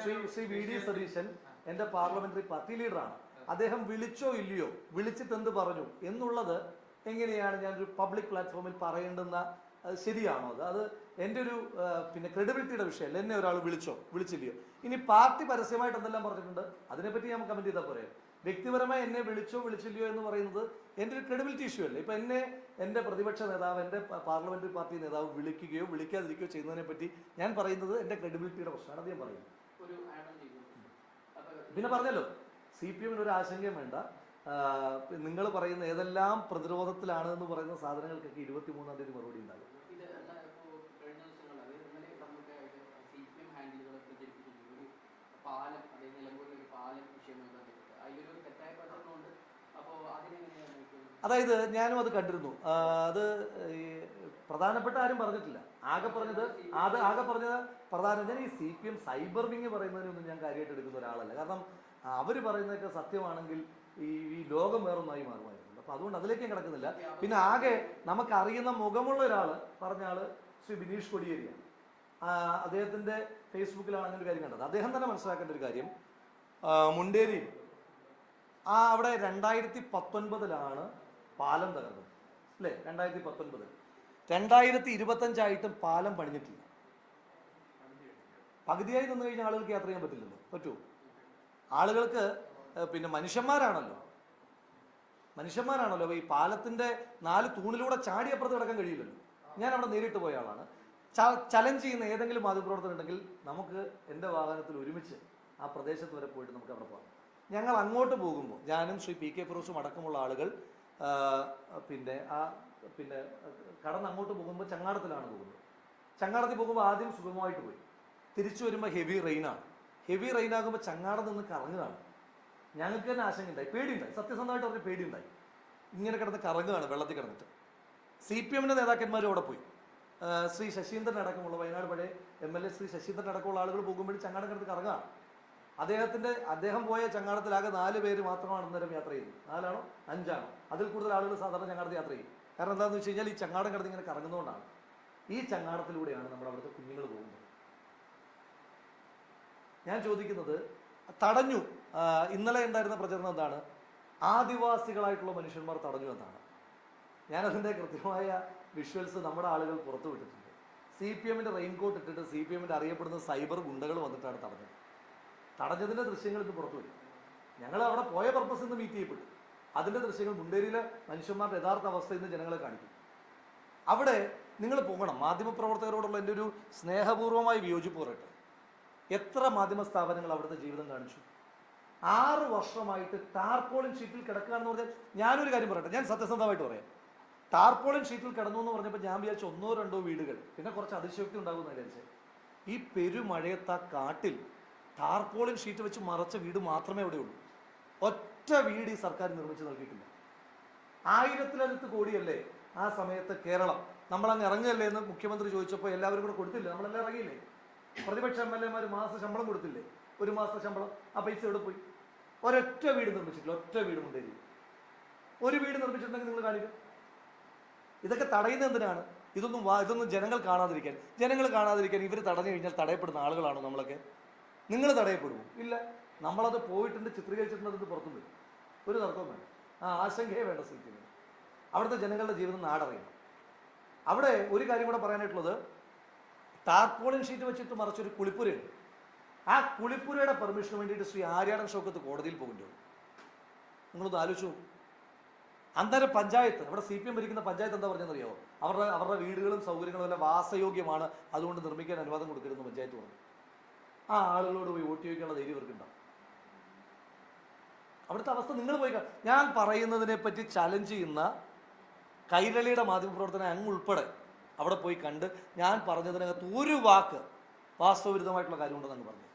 ശ്രീ ശ്രീ വി ഡി സതീശൻ എന്റെ പാർലമെന്ററി പാർട്ടി ലീഡറാണ്. അദ്ദേഹം വിളിച്ചോ ഇല്ലയോ വിളിച്ചിട്ട് എന്ത് പറഞ്ഞു എന്നുള്ളത് എങ്ങനെയാണ് ഞാനൊരു പബ്ലിക് പ്ലാറ്റ്ഫോമിൽ പറയേണ്ടുന്ന അത് ശരിയാണോ അത്? അത് എന്റെ ഒരു പിന്നെ ക്രെഡിബിലിറ്റിയുടെ വിഷയമല്ല. എന്നെ ഒരാൾ വിളിച്ചോ വിളിച്ചില്ലയോ. ഇനി പാർട്ടി പരസ്യമായിട്ട് എന്തെല്ലാം പറഞ്ഞിട്ടുണ്ട്? അതിനെപ്പറ്റി ഞാൻ കമന്റ് ചെയ്താൽ പോരെ. വ്യക്തിപരമായി എന്നെ വിളിച്ചോ വിളിച്ചില്ലയോ എന്ന് പറയുന്നത് എന്റെ ഒരു ക്രെഡിബിലിറ്റി ഇഷ്യൂ അല്ലേ? ഇപ്പം എന്നെ എന്റെ പ്രതിപക്ഷ നേതാവ് എന്റെ പാർലമെന്ററി പാർട്ടി നേതാവ് വിളിക്കുകയോ വിളിക്കാതിരിക്കുകയോ ചെയ്യുന്നതിനെ പറ്റി ഞാൻ പറയുന്നത് എന്റെ ക്രെഡിബിലിറ്റിയുടെ പ്രശ്നമാണ്. അത് ഞാൻ പറയുന്നത് പിന്നെ പറഞ്ഞല്ലോ സി പി എമ്മിന് ഒരു ആശങ്കയും വേണ്ട. നിങ്ങൾ പറയുന്ന ഏതെല്ലാം പ്രതിരോധത്തിലാണ് എന്ന് പറയുന്ന സാധനങ്ങൾക്കൊക്കെ ഇരുപത്തി മൂന്നാം തീയതി മറുപടി ഉണ്ടാകും. പാലം അതായത് ഒരു പാലം അപ്പോൾ അതായത് ഞാനും അത് കണ്ടിരുന്നു. അത് പ്രധാനപ്പെട്ട ആരും പറഞ്ഞിട്ടില്ല. ആകെ പറഞ്ഞത് അത് ആകെ പറഞ്ഞത് പ്രധാന ഞാൻ ഈ C P M cyber wing പറയുന്നതിനൊന്നും ഞാൻ കാര്യമായിട്ട് എടുക്കുന്ന ഒരാളല്ല. കാരണം അവർ പറയുന്നതൊക്കെ സത്യമാണെങ്കിൽ ഈ ഈ ലോകം വേറൊന്നായി മാറുമായിരുന്നു. അപ്പൊ അതുകൊണ്ട് അതിലേക്കും കിടക്കുന്നില്ല. പിന്നെ ആകെ നമുക്ക് അറിയുന്ന മുഖമുള്ള ഒരാൾ പറഞ്ഞ ആൾ ശ്രീ ബിനീഷ് കൊടിയേരിയാണ്. അദ്ദേഹത്തിന്റെ ഫേസ്ബുക്കിലാണ് അങ്ങനെ ഒരു കാര്യം കണ്ടത്. അദ്ദേഹം തന്നെ മനസ്സിലാക്കേണ്ട ഒരു കാര്യം. മുണ്ടേരി. ആ അവിടെ രണ്ടായിരത്തി പത്തൊൻപതിലാണ് പാലം തകർന്നത്. അല്ലേ? രണ്ടായിരത്തി പത്തൊൻപത് രണ്ടായിരത്തി ഇരുപത്തഞ്ചായിട്ടും പാലം പണിഞ്ഞിട്ടില്ല. പകുതിയായി നിന്ന് കഴിഞ്ഞാൽ ആളുകൾക്ക് യാത്ര ചെയ്യാൻ പറ്റില്ലല്ലോ. പറ്റുമോ? ആളുകൾക്ക് പിന്നെ മനുഷ്യന്മാരാണല്ലോ. മനുഷ്യന്മാരാണല്ലോ. ഈ പാലത്തിന്റെ നാല് തൂണിലൂടെ ചാടി അപ്പുറത്ത് കിടക്കാൻ കഴിയില്ലല്ലോ. ഞാൻ അവിടെ നേരിട്ട് പോയ ആളാണ്. ചലഞ്ച് ചെയ്യുന്ന ഏതെങ്കിലും മാധ്യമപ്രവർത്തനം ഉണ്ടെങ്കിൽ നമുക്ക് എന്റെ വാഹനത്തിൽ ഒരുമിച്ച് ആ പ്രദേശത്ത് വരെ പോയിട്ട് നമുക്ക് അവിടെ പോകാം. ഞങ്ങൾ അങ്ങോട്ട് പോകുമ്പോൾ ഞാനും ശ്രീ പി കെ ഫിറോസും അടക്കമുള്ള ആളുകൾ പിന്നെ ആ പിന്നെ കടന്ന് അങ്ങോട്ട് പോകുമ്പോൾ ചങ്ങാടത്തിലാണ് പോകുന്നത്. ചങ്ങാടത്തിൽ പോകുമ്പോൾ ആദ്യം സുഗമമായിട്ട് പോയി. തിരിച്ചു വരുമ്പോൾ ഹെവി റെയിനാണ് ഹെവി റെയിൻ ആകുമ്പോൾ ചങ്ങാടം നിന്ന് കറങ്ങുകയാണ്. ഞങ്ങൾക്ക് തന്നെ ആശങ്ക ഉണ്ടായി പേടിയുണ്ടായി. സത്യസന്ധമായിട്ട് അവർക്ക് പേടിയുണ്ടായി. ഇങ്ങനെ കിടന്ന് കറങ്ങുകയാണ് വെള്ളത്തിൽ കിടന്നിട്ട്. സി പി എമ്മിന്റെ നേതാക്കന്മാരും അവിടെ പോയി. ശ്രീ ശശീന്ദ്രൻ അടക്കമുള്ള വയനാട് പഴയ M L A Shri Saseendran അടക്കമുള്ള ആളുകൾ പോകുമ്പോഴും ചങ്ങാടം കിടന്ന് കറങ്ങുകയാണ്. അദ്ദേഹത്തിന്റെ അദ്ദേഹം പോയ ചങ്ങാടത്തിലാകെ നാല് പേര് മാത്രമാണ് അന്നേരം യാത്ര ചെയ്യുന്നത് നാലാണോ? അഞ്ചാണോ? അതിൽ കൂടുതൽ ആളുകൾ സാധാരണ ചങ്ങാടത്തിൽ യാത്ര ചെയ്യും. കാരണം എന്താണെന്ന് വെച്ച് കഴിഞ്ഞാൽ ഈ ചങ്ങാടം കിടന്ന് ഇങ്ങനെ കറങ്ങുന്നതുകൊണ്ടാണ്. ഈ ചങ്ങാടത്തിലൂടെയാണ് നമ്മുടെ അവിടുത്തെ കുഞ്ഞുങ്ങൾ പോകുന്നത്. ഞാൻ ചോദിക്കുന്നത് തടഞ്ഞു. ഇന്നലെ ഉണ്ടായിരുന്ന പ്രചരണം എന്താണ്? ആദിവാസികളായിട്ടുള്ള മനുഷ്യന്മാർ തടഞ്ഞു എന്നാണ്. ഞാനതിന്റെ കൃത്യമായ വിഷ്വൽസ് നമ്മുടെ ആളുകൾ പുറത്തു വിട്ടിട്ടുണ്ട്. സി പി എമ്മിന്റെ റെയിൻകോട്ട് ഇട്ടിട്ട് സി പി എമ്മിന്റെ അറിയപ്പെടുന്ന സൈബർ ഗുണ്ടകൾ വന്നിട്ടാണ് തടഞ്ഞത്. തടഞ്ഞതിന്റെ ദൃശ്യങ്ങൾ ഇന്ന് പുറത്തു വരും. ഞങ്ങൾ അവിടെ പോയ പർപ്പസ് ഇന്ന് മീറ്റ് ചെയ്യപ്പെട്ടു. അതിന്റെ ദൃശ്യങ്ങൾ മുണ്ടേരിയിലെ മനുഷ്യന്മാരുടെ യഥാർത്ഥ അവസ്ഥ ഇന്ന് ജനങ്ങളെ കാണിക്കും. അവിടെ നിങ്ങൾ പോകണം. മാധ്യമപ്രവർത്തകരോടുള്ള എന്റെ ഒരു സ്നേഹപൂർവമായ വിയോജിപ്പ് പറയട്ടെ. എത്ര മാധ്യമ സ്ഥാപനങ്ങൾ അവിടുത്തെ ജീവിതം കാണിച്ചു? ആറ് വർഷമായിട്ട് ടാർപോളിൻ ഷീറ്റിൽ കിടക്കുകയാണെന്ന് പറഞ്ഞാൽ ഞാനൊരു കാര്യം പറയട്ടെ ഞാൻ സത്യസന്ധമായിട്ട് പറയാം. ടാർപോളിൻ ഷീറ്റിൽ കിടന്നു എന്ന് പറഞ്ഞപ്പോൾ ഞാൻ വിചാരിച്ച ഒന്നോ രണ്ടോ വീടുകൾ പിന്നെ കുറച്ച് അതിശയോക്തി ഉണ്ടാകുമെന്ന് വിചാരിച്ചത് ഈ പെരുമഴയത്ത് ആ കാട്ടിൽ ടാർപോളിൻ ഷീറ്റ് വെച്ച് മറച്ച വീട് മാത്രമേ അവിടെ ഉള്ളൂ ഒറ്റ വീട് ഈ സർക്കാർ നിർമ്മിച്ച് നൽകിയിട്ടില്ല. ആയിരത്തിലടുത്ത് കോടിയല്ലേ ആ സമയത്ത് കേരളം. നമ്മൾ അങ്ങ് ഇറങ്ങുകയല്ലേ എന്ന് മുഖ്യമന്ത്രി ചോദിച്ചപ്പോൾ എല്ലാവരും കൂടെ കൊടുത്തില്ലേ? നമ്മളെല്ലാം ഇറങ്ങിയില്ലേ? പ്രതിപക്ഷ എം എൽ എമാർ മാസ ശമ്പളം കൊടുത്തില്ലേ? ഒരു മാസത്തെ ശമ്പളം ആ പൈസ എവിടെ പോയി? ഒരൊറ്റ വീട് നിർമ്മിച്ചിട്ടില്ല ഒറ്റ വീട് മുണ്ടേരി. ഒരു വീട് നിർമ്മിച്ചിട്ടുണ്ടെങ്കിൽ നിങ്ങൾ കാണിക്കും. ഇതൊക്കെ തടയുന്നത് എന്തിനാണ്? ഇതൊന്നും ഇതൊന്നും ജനങ്ങൾ കാണാതിരിക്കാൻ. ജനങ്ങൾ കാണാതിരിക്കാൻ ഇവർ തടഞ്ഞു കഴിഞ്ഞാൽ തടയപ്പെടുന്ന ആളുകളാണോ നമ്മളൊക്കെ? നിങ്ങൾ തടയപ്പെടുമോ ഇല്ല. നമ്മളത് പോയിട്ടുണ്ട് ചിത്രീകരിച്ചിട്ടുണ്ട് അത് പുറത്തു വരും. ഒരു തർക്കവും വേണം ആ ആശങ്കയെ വേണ്ട സി പി അവിടുത്തെ ജനങ്ങളുടെ ജീവിതം നാടറിയണം. അവിടെ ഒരു കാര്യം കൂടെ പറയാനായിട്ടുള്ളത് ടാർപോളിൻ ഷീറ്റ് വെച്ചിട്ട് മറച്ചൊരു കുളിപ്പുരയുണ്ട്. ആ കുളിപ്പുരയുടെ പെർമിഷന് വേണ്ടിയിട്ട് ശ്രീ ആര്യാടൻ ഷോക്കത്ത് കോടതിയിൽ പോകേണ്ടി വന്നു. നിങ്ങളൊന്ന് ആലോചിച്ചു. അന്നേരം പഞ്ചായത്ത് അവിടെ സി പി എം ഭരിക്കുന്ന പഞ്ചായത്ത് എന്താ പറഞ്ഞതെന്നറിയോ അവരുടെ അവരുടെ വീടുകളും സൗകര്യങ്ങളും എല്ലാം വാസയോഗ്യമാണ് അതുകൊണ്ട് നിർമ്മിക്കാൻ അനുവാദം കൊടുക്കരുതെന്ന് പഞ്ചായത്ത് പറഞ്ഞു ആ ആളുകളോട് പോയി വോട്ട് ചോദിക്കാനുള്ള ധൈര്യം ഇവർക്കുണ്ടാവും അവിടുത്തെ അവസ്ഥ നിങ്ങൾ പോയി ഞാൻ പറയുന്നതിനെ പറ്റി ചലഞ്ച് ചെയ്യുന്ന കൈരളിയുടെ മാധ്യമപ്രവർത്തനം അങ്ങ് ഉൾപ്പെടെ അവിടെ പോയി കണ്ട് ഞാൻ പറഞ്ഞതിനകത്ത് ഒരു വാക്ക് വാസ്തവവിരുദ്ധമായിട്ടുള്ള കാര്യമുണ്ടെന്ന് അങ്ങ് പറഞ്ഞു.